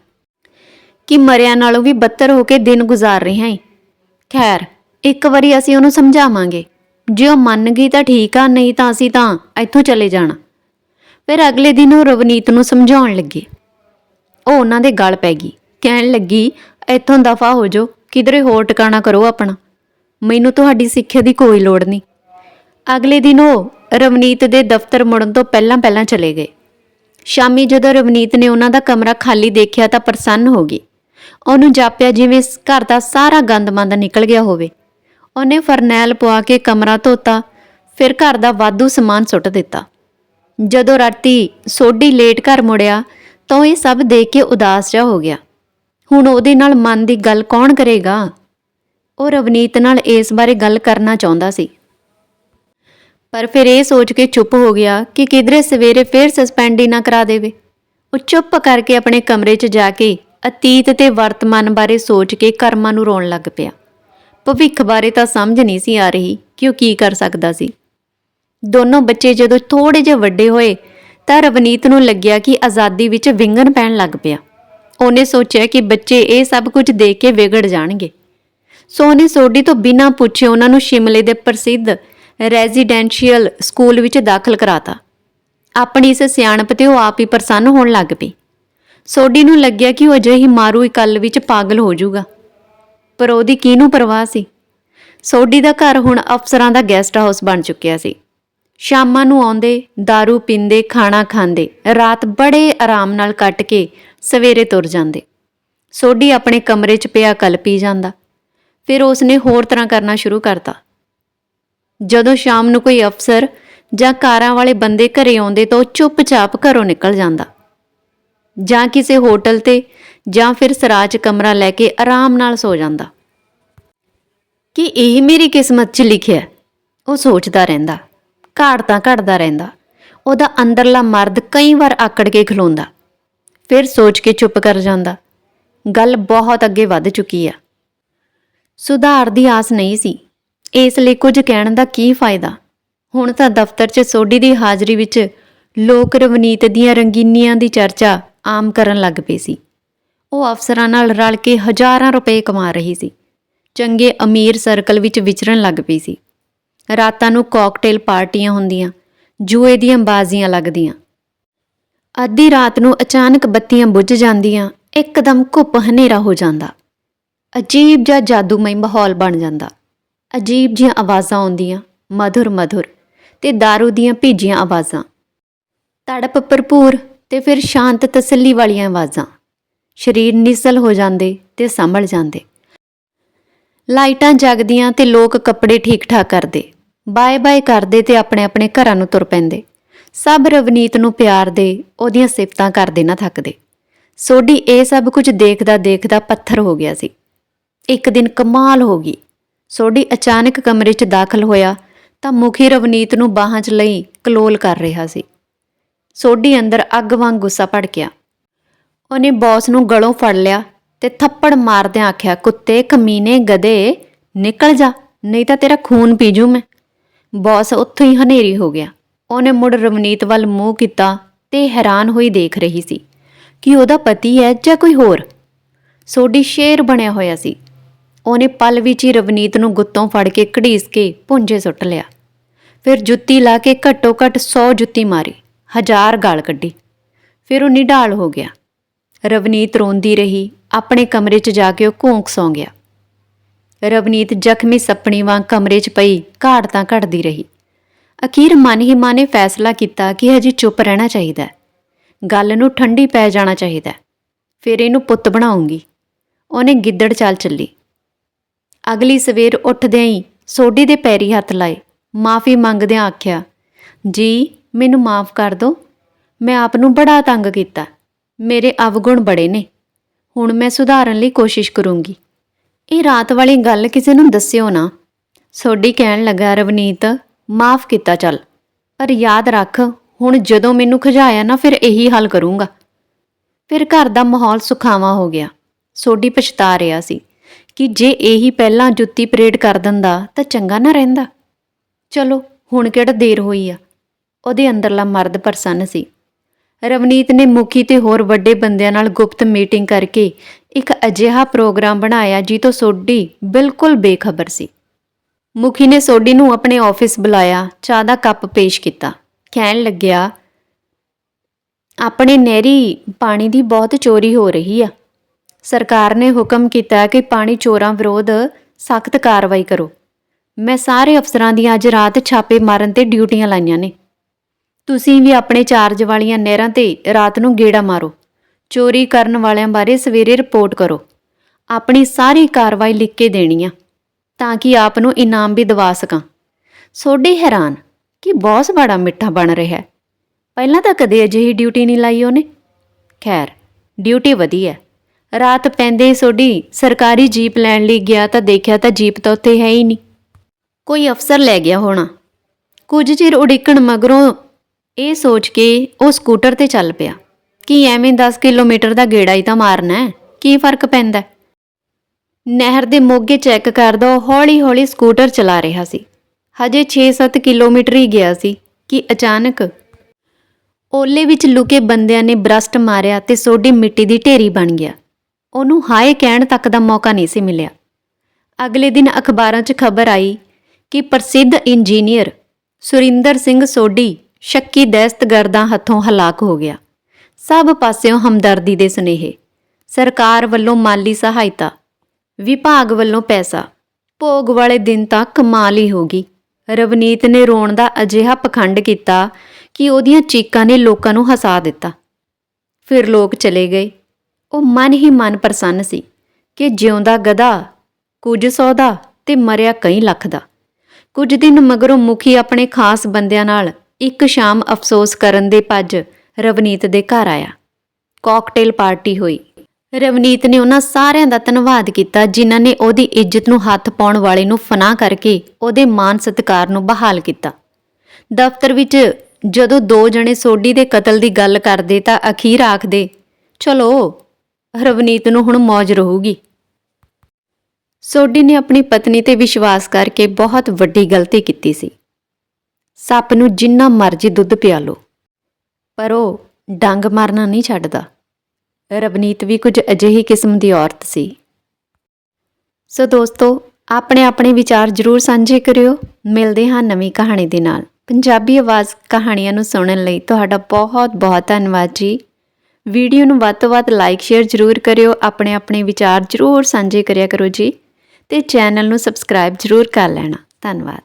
ਕਿ ਮਰਿਆ ਨਾਲੋਂ ਵੀ ਬੱਤਰ ਹੋ ਕੇ ਦਿਨ ਗੁਜ਼ਾਰ ਰਿਹਾ ਹੈ ਖੈਰ, ਇੱਕ ਵਾਰੀ ਅਸੀਂ ਉਹਨੂੰ ਸਮਝਾਵਾਂਗੇ। ਜੇ ਉਹ ਮੰਨ ਗਈ ਤਾਂ ਠੀਕ ਆ, ਨਹੀਂ ਤਾਂ ਅਸੀਂ ਤਾਂ ਇੱਥੋਂ ਚਲੇ ਜਾਣਾ। ਫਿਰ ਅਗਲੇ ਦਿਨ ਉਹ ਰਵਨੀਤ ਨੂੰ ਸਮਝਾਉਣ ਲੱਗੇ। ਉਹ ਉਹਨਾਂ ਦੇ ਗਲ ਪੈ ਗਈ। ਕਹਿਣ ਲੱਗੀ, ਇੱਥੋਂ ਦਫਾ ਹੋ ਜਾਓ, ਕਿਧਰੇ ਹੋਰ ਟਿਕਾਣਾ ਕਰੋ ਆਪਣਾ। ਮੈਨੂੰ ਤੁਹਾਡੀ ਸਿੱਖਿਆ ਦੀ ਕੋਈ ਲੋੜ ਨਹੀਂ। ਅਗਲੇ ਦਿਨ ਉਹ ਰਵਨੀਤ ਦੇ ਦਫ਼ਤਰ ਮੁੜਨ ਤੋਂ ਪਹਿਲਾਂ ਪਹਿਲਾਂ ਚਲੇ ਗਏ। ਸ਼ਾਮੀ ਜਦੋਂ ਰਵਨੀਤ ਨੇ ਉਹਨਾਂ ਦਾ ਕਮਰਾ ਖਾਲੀ ਦੇਖਿਆ ਤਾਂ ਪ੍ਰਸੰਨ ਹੋ ਗਈ। ਉਹਨੂੰ ਜਾਪਿਆ ਜਿਵੇਂ ਇਸ ਘਰ ਦਾ ਸਾਰਾ ਗੰਦਮੰਦ ਨਿਕਲ ਗਿਆ ਹੋਵੇ। ਉਹਨੇ ਫਰਨੈਲ ਪਵਾ ਕੇ ਕਮਰਾ ਧੋਤਾ, ਫਿਰ ਘਰ ਦਾ ਵਾਧੂ ਸਮਾਨ ਸੁੱਟ ਦਿੱਤਾ। ਜਦੋਂ ਰਾਤੀ ਸੋਢੀ ਲੇਟ ਘਰ ਮੁੜਿਆ, ਤਾਂ ਉਹ ਇਹ ਸਭ ਦੇਖ ਕੇ ਉਦਾਸ ਜਿਹਾ ਹੋ ਗਿਆ। ਹੁਣ ਉਹਦੇ ਨਾਲ ਮਨ ਦੀ ਗੱਲ ਕੌਣ ਕਰੇਗਾ? ਉਹ ਰਵਨੀਤ ਨਾਲ ਇਸ ਬਾਰੇ ਗੱਲ ਕਰਨਾ ਚਾਹੁੰਦਾ ਸੀ। ਪਰ ਫਿਰ ਇਹ ਸੋਚ ਕੇ ਚੁੱਪ ਹੋ ਗਿਆ ਕਿ ਕਿਧਰੇ ਸਵੇਰੇ ਫੇਰ ਸਸਪੈਂਡ ਹੀ ਨਾ ਕਰਾ ਦੇਵੇ। ਉਹ ਚੁੱਪ ਕਰਕੇ ਆਪਣੇ ਕਮਰੇ 'ਚ ਜਾ ਕੇ ਅਤੀਤ ਤੇ ਵਰਤਮਾਨ ਬਾਰੇ ਸੋਚ ਕੇ ਕਰਮਾਂ ਨੂੰ ਰੋਣ ਲੱਗ ਪਿਆ। ਭਵਿੱਖ ਬਾਰੇ ਤਾਂ ਸਮਝ ਨਹੀਂ ਸੀ ਆ ਰਹੀ ਕਿ ਉਹ ਕੀ ਕਰ ਸਕਦਾ ਸੀ। ਦੋਨੋਂ ਬੱਚੇ ਜਦੋਂ ਥੋੜੇ ਜਿਹੇ ਵੱਡੇ ਹੋਏ ਤਾਂ ਰਵਨੀਤ ਨੂੰ ਲੱਗਿਆ ਕਿ ਆਜ਼ਾਦੀ ਵਿੱਚ ਵਿੰਗਣ ਪੈਣ ਲੱਗ ਪਿਆ। ਉਹਨੇ ਸੋਚਿਆ ਕਿ ਬੱਚੇ ਇਹ ਸਭ ਕੁਝ ਦੇਖ ਕੇ ਵਿਗੜ ਜਾਣਗੇ। ਸੋ ਉਹਨੇ ਸੋਢੀ ਤੋਂ ਬਿਨਾਂ ਪੁੱਛੇ ਉਹਨਾਂ ਨੂੰ ਸ਼ਿਮਲੇ ਦੇ ਪ੍ਰਸਿੱਧ ਰੈਜ਼ੀਡੈਂਸ਼ੀਅਲ ਸਕੂਲ ਵਿੱਚ ਦਾਖਲ ਕਰਾਤਾ। ਆਪਣੀ ਇਸ ਸਿਆਣਪ ਤੇ ਉਹ ਆਪ ਹੀ ਪ੍ਰਸੰਨ ਹੋਣ ਲੱਗ ਪਈ। ਸੋਢੀ ਨੂੰ ਲੱਗਿਆ ਕਿ ਉਹ ਅਜਿਹੀ ਮਾਰੂ ਇਕੱਲ ਵਿੱਚ ਪਾਗਲ ਹੋ ਜਾਊਗਾ। ਪਰ ਉਹਦੀ ਕਿਹਨੂੰ ਪਰਵਾਹ ਸੀ? ਸੋਢੀ ਦਾ ਘਰ ਹੁਣ ਅਫਸਰਾਂ ਦਾ ਗੈਸਟ ਹਾਊਸ ਬਣ ਚੁੱਕਿਆ ਸੀ। ਸ਼ਾਮਾਂ ਨੂੰ ਆਉਂਦੇ, दारू ਪੀਂਦੇ, ਖਾਣਾ ਖਾਂਦੇ, ਰਾਤ ਬੜੇ ਆਰਾਮ ਨਾਲ ਕੱਟ ਕੇ ਸਵੇਰੇ ਤੁਰ ਜਾਂਦੇ। ਸੋਢੀ ਆਪਣੇ ਕਮਰੇ 'ਚ ਪਿਆ ਕਲ ਪੀ ਜਾਂਦਾ। ਫਿਰ ਉਸਨੇ ਹੋਰ ਤਰ੍ਹਾਂ ਕਰਨਾ ਸ਼ੁਰੂ ਕਰਤਾ। ਜਦੋਂ ਸ਼ਾਮ ਨੂੰ ਕੋਈ ਅਫਸਰ ਜਾਂ ਕਾਰਾਂ ਵਾਲੇ ਬੰਦੇ ਘਰੇ ਆਉਂਦੇ ਤਾਂ ਉਹ ਚੁੱਪਚਾਪ ਘਰੋਂ ਨਿਕਲ ਜਾਂਦਾ। ਜਾਂ ਕਿਸੇ ਹੋਟਲ ਤੇ ਜਾਂ ਫਿਰ ਸਰਾਜ ਕਮਰਾ ਲੈ ਕੇ ਆਰਾਮ ਨਾਲ ਸੋ ਜਾਂਦਾ। ਕਿ ਇਹ ਮੇਰੀ ਕਿਸਮਤ 'ਚ ਲਿਖਿਆ ਉਹ ਸੋਚਦਾ ਰਹਿੰਦਾ ਘਾੜਤਾ ਘੜਦਾ ਰਹਿੰਦਾ। ਉਹਦਾ ਅੰਦਰਲਾ ਮਰਦ ਕਈ ਵਾਰ ਆਕੜ ਕੇ ਖਲੋਂਦਾ। ਫਿਰ ਸੋਚ ਕੇ ਚੁੱਪ ਕਰ ਜਾਂਦਾ। ਗੱਲ ਬਹੁਤ ਅੱਗੇ ਵੱਧ ਚੁੱਕੀ ਆ। ਸੁਧਾਰ ਦੀ ਆਸ ਨਹੀਂ ਸੀ। ਇਸ ਲਈ ਕੁਝ ਕਹਿਣ ਦਾ ਕੀ ਫਾਇਦਾ? ਹੁਣ ਤਾਂ ਦਫ਼ਤਰ 'ਚ ਸੋਢੀ ਦੀ ਹਾਜ਼ਰੀ ਵਿੱਚ ਲੋਕ ਰਵਨੀਤ ਦੀਆਂ ਰੰਗੀਨੀਆਂ ਦੀ ਚਰਚਾ ਆਮ ਕਰਨ ਲੱਗ ਪਈ ਸੀ। ਉਹ ਅਫਸਰਾਂ ਨਾਲ ਰਲ ਕੇ ਹਜ਼ਾਰਾਂ ਰੁਪਏ ਕਮਾ ਰਹੀ ਸੀ। ਚੰਗੇ ਅਮੀਰ ਸਰਕਲ ਵਿੱਚ ਵਿਚਰਨ ਲੱਗ ਪਈ ਸੀ। ਰਾਤਾਂ ਨੂੰ ਕਾਕਟੇਲ ਪਾਰਟੀਆਂ ਹੁੰਦੀਆਂ, ਜੂਏ ਦੀਆਂ ਬਾਜ਼ੀਆਂ ਲੱਗਦੀਆਂ। ਅੱਧੀ ਰਾਤ ਨੂੰ ਅਚਾਨਕ ਬੱਤੀਆਂ ਬੁੱਝ ਜਾਂਦੀਆਂ, ਇੱਕਦਮ ਘੁੱਪ ਹਨੇਰਾ ਹੋ ਜਾਂਦਾ। ਅਜੀਬ ਜਿਹਾ ਜਾਦੂਮਈ ਮਾਹੌਲ ਬਣ ਜਾਂਦਾ। ਅਜੀਬ ਜਿਹੀਆਂ ਆਵਾਜ਼ਾਂ ਆਉਂਦੀਆਂ, ਮਧੁਰ ਮਧੁਰ, ਤੇ दारू ਦੀਆਂ ਭੀਜੀਆਂ ਆਵਾਜ਼ਾਂ। ਤੜਪ ਭਰਪੂਰ ਤੇ ਫਿਰ ਸ਼ਾਂਤ ਤਸੱਲੀ ਵਾਲੀਆਂ ਆਵਾਜ਼ਾਂ। ਸਰੀਰ ਨਿਸਲ ਹੋ ਜਾਂਦੇ ਤੇ ਸੰਭਲ ਜਾਂਦੇ। ਲਾਈਟਾਂ ਜਗਦੀਆਂ ਤੇ ਲੋਕ ਕੱਪੜੇ ਠੀਕ ਠਾਕ ਕਰਦੇ। ਬਾਏ ਬਾਏ ਕਰਦੇ ਤੇ ਆਪਣੇ ਆਪਣੇ ਘਰਾਂ ਨੂੰ ਤੁਰ ਪੈਂਦੇ। ਸਭ ਰਵਨੀਤ ਨੂੰ ਪਿਆਰ ਦੇ, ਉਹਦੀਆਂ ਸਿਫਤਾਂ ਕਰਦੇ ਨਾ ਥੱਕਦੇ। ਸੋਢੀ ਇਹ ਸਭ ਕੁਝ ਦੇਖਦਾ ਦੇਖਦਾ ਪੱਥਰ ਹੋ ਗਿਆ ਸੀ। ਇੱਕ ਦਿਨ ਕਮਾਲ ਹੋ ਗਈ। ਸੋਢੀ ਅਚਾਨਕ ਕਮਰੇ 'ਚ ਦਾਖਲ ਹੋਇਆ ਤਾਂ ਮੁਖੀ ਰਵਨੀਤ ਨੂੰ ਬਾਹਾਂ 'ਚ ਲਈ ਕਲੋਲ ਕਰ ਰਿਹਾ ਸੀ। ਸੋਢੀ ਅੰਦਰ ਅੱਗ ਵਾਂਗ ਗੁੱਸਾ ਭੜਕਿਆ। ਉਹਨੇ ਬੌਸ ਨੂੰ ਗਲੋਂ ਫੜ ਲਿਆ ਤੇ ਥੱਪੜ ਮਾਰਦਿਆਂ ਆਖਿਆ, ਕੁੱਤੇ, ਕਮੀਨੇ ਗਦੇ ਨਿਕਲ ਜਾ, ਨਹੀਂ ਤਾਂ ਤੇਰਾ ਖੂਨ ਪੀ ਜੂ ਮੈਂ। ਬੌਸ ਉੱਥੋਂ ਹੀ ਹਨੇਰੀ ਹੋ ਗਿਆ। ਉਹਨੇ ਮੁੜ ਰਵਨੀਤ ਵੱਲ ਮੂੰਹ ਕੀਤਾ ਤੇ ਹੈਰਾਨ ਹੋਈ ਦੇਖ ਰਹੀ ਸੀ ਕਿ ਉਹਦਾ ਪਤੀ ਹੈ ਜਾਂ ਕੋਈ ਹੋਰ। ਸੋਢੀ ਸ਼ੇਰ ਬਣਿਆ ਹੋਇਆ ਸੀ। ਉਹਨੇ ਪਲ ਵਿੱਚ ਹੀ ਰਵਨੀਤ ਨੂੰ ਗੁੱਤੋਂ ਫੜ ਕੇ ਘੜੀਸ ਕੇ ਪੁੰਜੇ ਸੁੱਟ ਲਿਆ। ਫਿਰ ਜੁੱਤੀ ਲਾ ਕੇ ਘੱਟੋ ਘੱਟ 100 ਜੁੱਤੀ ਮਾਰੀ, ਹਜ਼ਾਰ ਗਾਲ ਕੱਢੀ। ਫਿਰ ਉਹ ਨਿਢਾਲ ਹੋ ਗਿਆ। ਰਵਨੀਤ ਰੋਂਦੀ ਰਹੀ, ਆਪਣੇ ਕਮਰੇ 'ਚ ਜਾ ਕੇ ਉਹ ਘੂੰਕ ਸੌਂ ਗਿਆ। ਰਵਨੀਤ ਜ਼ਖਮੀ ਸੱਪਣੀ ਵਾਂਗ ਕਮਰੇ 'ਚ ਪਈ, ਘਾੜ ਤਾਂ ਘੜਦੀ ਰਹੀ। ਅਖੀਰ ਮਨ ਹੀ ਮਨ ਨੇ ਫੈਸਲਾ ਕੀਤਾ ਕਿ ਹਜੇ ਚੁੱਪ ਰਹਿਣਾ ਚਾਹੀਦਾ ਗੱਲ ਨੂੰ ਠੰਡੀ ਪੈ ਜਾਣਾ ਚਾਹੀਦਾ ਫਿਰ ਇਹਨੂੰ ਪੁੱਤ ਬਣਾਉਂਗੀ। ਉਹਨੇ ਗਿੱਦੜ ਚਾਲ ਚੱਲੀ। ਅਗਲੀ ਸਵੇਰ ਉੱਠਦਿਆਂ ਹੀ ਸੋਢੀ ਦੇ ਪੈਰੀ ਹੱਥ ਲਾਏ। ਮਾਫੀ ਮੰਗਦਿਆਂ ਆਖਿਆ, ਜੀ, ਮੈਨੂੰ ਮਾਫ ਕਰ ਦਿਓ। ਮੈਂ ਆਪ ਨੂੰ ਬੜਾ ਤੰਗ ਕੀਤਾ। ਮੇਰੇ ਅਵਗੁਣ ਬੜੇ ਨੇ। ਹੁਣ ਮੈਂ ਸੁਧਾਰਨ ਲਈ ਕੋਸ਼ਿਸ਼ ਕਰੂੰਗੀ। ਇਹ ਰਾਤ ਵਾਲੀ ਗੱਲ ਕਿਸੇ ਨੂੰ ਦੱਸਿਓ ਨਾ। ਸੋਢੀ ਕਹਿਣ ਲੱਗਾ, ਰਵਨੀਤ, ਮਾਫ ਕੀਤਾ ਚੱਲ। ਪਰ ਯਾਦ ਰੱਖ, ਹੁਣ ਜਦੋਂ ਮੈਨੂੰ ਖਜਾਇਆ ਨਾ, ਫਿਰ ਇਹੀ ਹੱਲ ਕਰੂੰਗਾ। ਫਿਰ ਘਰ ਦਾ ਮਾਹੌਲ ਸੁਖਾਵਾਂ ਹੋ ਗਿਆ। ਸੋਢੀ ਪਛਤਾ ਰਿਹਾ ਸੀ। ਕਿ ਜੇ ਇਹੀ ਪਹਿਲਾਂ ਜੁੱਤੀ ਪਰੇਡ ਕਰ ਦਿੰਦਾ, ਤਾਂ ਚੰਗਾ ਨਾ ਰਹਿੰਦਾ। ਚਲੋ, ਹੁਣ ਕਿਹੜਾ ਦੇਰ ਹੋਈ ਆ? ਉਹਦੇ ਅੰਦਰਲਾ ਮਰਦ ਪ੍ਰਸੰਨ ਸੀ। ਰਵਨੀਤ ਨੇ ਮੁਖੀ ਤੇ ਹੋਰ ਵੱਡੇ ਬੰਦਿਆਂ ਨਾਲ ਗੁਪਤ ਮੀਟਿੰਗ ਕਰਕੇ ਇੱਕ ਅਜਿਹਾ ਪ੍ਰੋਗਰਾਮ ਬਣਾਇਆ ਜੀ ਤੋਂ ਸੋਢੀ ਬਿਲਕੁਲ ਬੇਖਬਰ ਸੀ। ਮੁਖੀ ਨੇ ਸੋਢੀ ਨੂੰ ਆਪਣੇ ਆਫਿਸ ਬੁਲਾਇਆ, ਚਾਹ ਦਾ ਕੱਪ ਪੇਸ਼ ਕੀਤਾ। ਕਹਿਣ ਲੱਗਿਆ, ਆਪਣੇ ਨਹਿਰੀ ਪਾਣੀ ਦੀ ਬਹੁਤ ਚੋਰੀ ਹੋ ਰਹੀ ਆ। ਸਰਕਾਰ ਨੇ ਹੁਕਮ ਕੀਤਾ ਕਿ ਪਾਣੀ ਚੋਰਾਂ ਵਿਰੋਧ ਸਖਤ ਕਾਰਵਾਈ ਕਰੋ। ਮੈਂ ਸਾਰੇ ਅਫਸਰਾਂ ਦੀਆਂ ਅੱਜ ਰਾਤ ਛਾਪੇ ਮਾਰਨ ਤੇ ਡਿਊਟੀਆਂ ਲਾਈਆਂ ਨੇ। ਤੁਸੀਂ ਵੀ ਆਪਣੇ ਚਾਰਜ ਵਾਲੀਆਂ ਨਹਿਰਾਂ ਤੇ ਰਾਤ ਨੂੰ ਗੇੜਾ ਮਾਰੋ। ਚੋਰੀ ਕਰਨ ਵਾਲਿਆਂ ਬਾਰੇ ਸਵੇਰੇ ਰਿਪੋਰਟ ਕਰੋ। ਆਪਣੀ ਸਾਰੀ ਕਾਰਵਾਈ ਲਿਖ ਕੇ ਦੇਣੀ ਆ, ਤਾਂ ਕਿ ਆਪ ਨੂੰ ਇਨਾਮ ਵੀ ਦਿਵਾ ਸਕਾਂ। ਸੋਢੀ ਹੈਰਾਨ ਕਿ ਬੌਸ ਬੜਾ ਮਿੱਠਾ ਬਣ ਰਿਹਾ ਹੈ। ਪਹਿਲਾਂ ਤਾਂ ਕਦੇ ਅਜਿਹੀ ਡਿਊਟੀ ਨਹੀਂ ਲਾਈ ਉਹਨੇ। ਖੈਰ, ਡਿਊਟੀ ਵਧੀਆ ਰਾਤ ਪੈਂਦੇ ਸੋਢੀ ਸਰਕਾਰੀ ਜੀਪ ਲੈਣ ਲਈ ਗਿਆ ਤਾਂ ਦੇਖਿਆ ਤਾਂ ਜੀਪ ਤਾਂ ਉੱਥੇ ਹੈ ਹੀ ਨਹੀਂ। ਕੋਈ ਅਫਸਰ ਲੈ ਗਿਆ ਹੋਣਾ। ਕੁਝ ਚਿਰ ਉਡੀਕਣ ਮਗਰੋਂ ਇਹ ਸੋਚ ਕੇ ਉਹ ਸਕੂਟਰ ਤੇ ਚੱਲ ਪਿਆ। ਕਿ ਐਵੇਂ 10 ਕਿਲੋਮੀਟਰ ਦਾ ਗੇੜਾ ਹੀ ਤਾਂ ਮਾਰਨਾ ਹੈ? ਕੀ ਫ਼ਰਕ ਪੈਂਦਾ? ਨਹਿਰ ਦੇ ਮੋਗੇ ਚੈੱਕ ਕਰਦਾ ਉਹ ਹੌਲੀ-ਹੌਲੀ ਸਕੂਟਰ ਚਲਾ ਰਿਹਾ ਸੀ। ਹਜੇ 6-7 ਕਿਲੋਮੀਟਰ ਹੀ ਗਿਆ ਸੀ ਕਿ ਅਚਾਨਕ ਓਲੇ ਵਿੱਚ ਲੁਕੇ ਬੰਦਿਆਂ ਨੇ ਬਰਸਟ ਮਾਰਿਆ ਤੇ ਸੋਡੀ ਮਿੱਟੀ ਦੀ ਢੇਰੀ ਬਣ ਗਿਆ। ਉਹਨੂੰ ਹਾਏ ਕਹਿਣ ਤੱਕ ਦਾ ਮੌਕਾ ਨਹੀਂ ਸੀ ਮਿਲਿਆ। ਅਗਲੇ ਦਿਨ ਅਖਬਾਰਾਂ 'ਚ ਖਬਰ ਆਈ ਕਿ ਪ੍ਰਸਿੱਧ ਇੰਜੀਨੀਅਰ ਸੁਰਿੰਦਰ ਸਿੰਘ ਸੋਢੀ ਸ਼ੱਕੀ ਦਹਿਸ਼ਤਗਰਦਾਂ ਹੱਥੋਂ ਹਲਾਕ ਹੋ ਗਿਆ। ਸਭ ਪਾਸਿਓਂ ਹਮਦਰਦੀ ਦੇ ਸੁਨੇਹੇ। ਸਰਕਾਰ ਵੱਲੋਂ ਮਾਲੀ ਸਹਾਇਤਾ, ਵਿਭਾਗ ਵੱਲੋਂ ਪੈਸਾ, ਭੋਗ ਵਾਲੇ ਦਿਨ ਤਾਂ ਕਮਾਲ ਹੀ ਹੋ ਗਈ। ਰਵਨੀਤ ਨੇ ਰੋਣ ਦਾ ਅਜਿਹਾ ਪਖੰਡ ਕੀਤਾ ਕਿ ਉਹਦੀਆਂ ਚੀਕਾਂ ਨੇ ਲੋਕਾਂ ਨੂੰ ਹਸਾ ਦਿੱਤਾ। ਫਿਰ ਲੋਕ ਚਲੇ ਗਏ। ਉਹ ਮਨ ਹੀ ਮਨ ਪ੍ਰਸੰਨ ਸੀ ਕਿ ਜਿਉਂਦਾ ਗਦਾ ਕੁਝ ਸੌ ਦਾ ਤੇ ਮਰਿਆ ਕਈ ਲੱਖ ਦਾ। ਕੁਝ ਦਿਨ ਮਗਰੋਂ ਮੁਖੀ ਆਪਣੇ ਖਾਸ ਬੰਦਿਆਂ ਨਾਲ ਇੱਕ ਸ਼ਾਮ ਅਫਸੋਸ ਕਰਨ ਦੇ ਭੱਜ ਰਵਨੀਤ ਦੇ ਘਰ ਆਇਆ। ਕਾਕਟੇਲ ਪਾਰਟੀ ਹੋਈ। ਰਵਨੀਤ ਨੇ ਉਹਨਾਂ ਸਾਰਿਆਂ ਦਾ ਧੰਨਵਾਦ ਕੀਤਾ ਜਿਨ੍ਹਾਂ ਨੇ ਉਹਦੀ ਇੱਜ਼ਤ ਨੂੰ ਹੱਥ ਪਾਉਣ ਵਾਲੇ ਨੂੰ ਫਨਾ ਕਰਕੇ ਉਹਦੇ ਮਾਨ ਸਤਿਕਾਰ ਨੂੰ ਬਹਾਲ ਕੀਤਾ। ਦਫ਼ਤਰ ਵਿੱਚ ਜਦੋਂ ਦੋ ਜਣੇ ਸੋਢੀ ਦੇ ਕਤਲ ਦੀ ਗੱਲ ਕਰਦੇ ਤਾਂ ਅਖੀਰ ਆਖਦੇ, ਚਲੋ ਰਵਨੀਤ ਨੂੰ ਹੁਣ ਮੌਜ ਰਹੂਗੀ। ਸੋਢੀ ਨੇ ਆਪਣੀ ਪਤਨੀ ਤੇ ਵਿਸ਼ਵਾਸ ਕਰਕੇ ਬਹੁਤ ਵੱਡੀ ਗਲਤੀ ਕੀਤੀ ਸੀ। ਸੱਪ ਨੂੰ ਜਿੰਨਾ ਮਰਜ਼ੀ ਦੁੱਧ ਪਿਆ ਲਓ ਪਰ ਉਹ ਡੰਗ ਮਾਰਨਾ ਨਹੀਂ ਛੱਡਦਾ। ਰਵਨੀਤ ਵੀ ਕੁਝ ਅਜਿਹੀ ਕਿਸਮ ਦੀ ਔਰਤ ਸੀ। ਸੋ ਦੋਸਤੋ, ਆਪਣੇ ਆਪਣੇ ਵਿਚਾਰ ਜਰੂਰ ਸਾਂਝੇ ਕਰਿਓ। ਮਿਲਦੇ ਹਾਂ ਨਵੀਂ ਕਹਾਣੀ ਦੇ ਨਾਲ। ਪੰਜਾਬੀ ਆਵਾਜ਼ ਕਹਾਣੀਆਂ ਨੂੰ ਸੁਣਨ ਲਈ ਤੁਹਾਡਾ ਬਹੁਤ ਬਹੁਤ ਧੰਨਵਾਦ ਜੀ। ਵੀਡੀਓ ਨੂੰ ਵੱਧ ਤੋਂ ਵੱਧ ਲਾਈਕ ਸ਼ੇਅਰ ਜਰੂਰ ਕਰਿਓ, ਆਪਣੇ ਆਪਣੇ ਵਿਚਾਰ ਜਰੂਰ ਸਾਂਝੇ ਕਰਿਆ ਕਰੋ ਜੀ, ਤੇ ਚੈਨਲ ਨੂੰ ਸਬਸਕ੍ਰਾਈਬ ਜਰੂਰ ਕਰ ਲੈਣਾ। ਧੰਨਵਾਦ।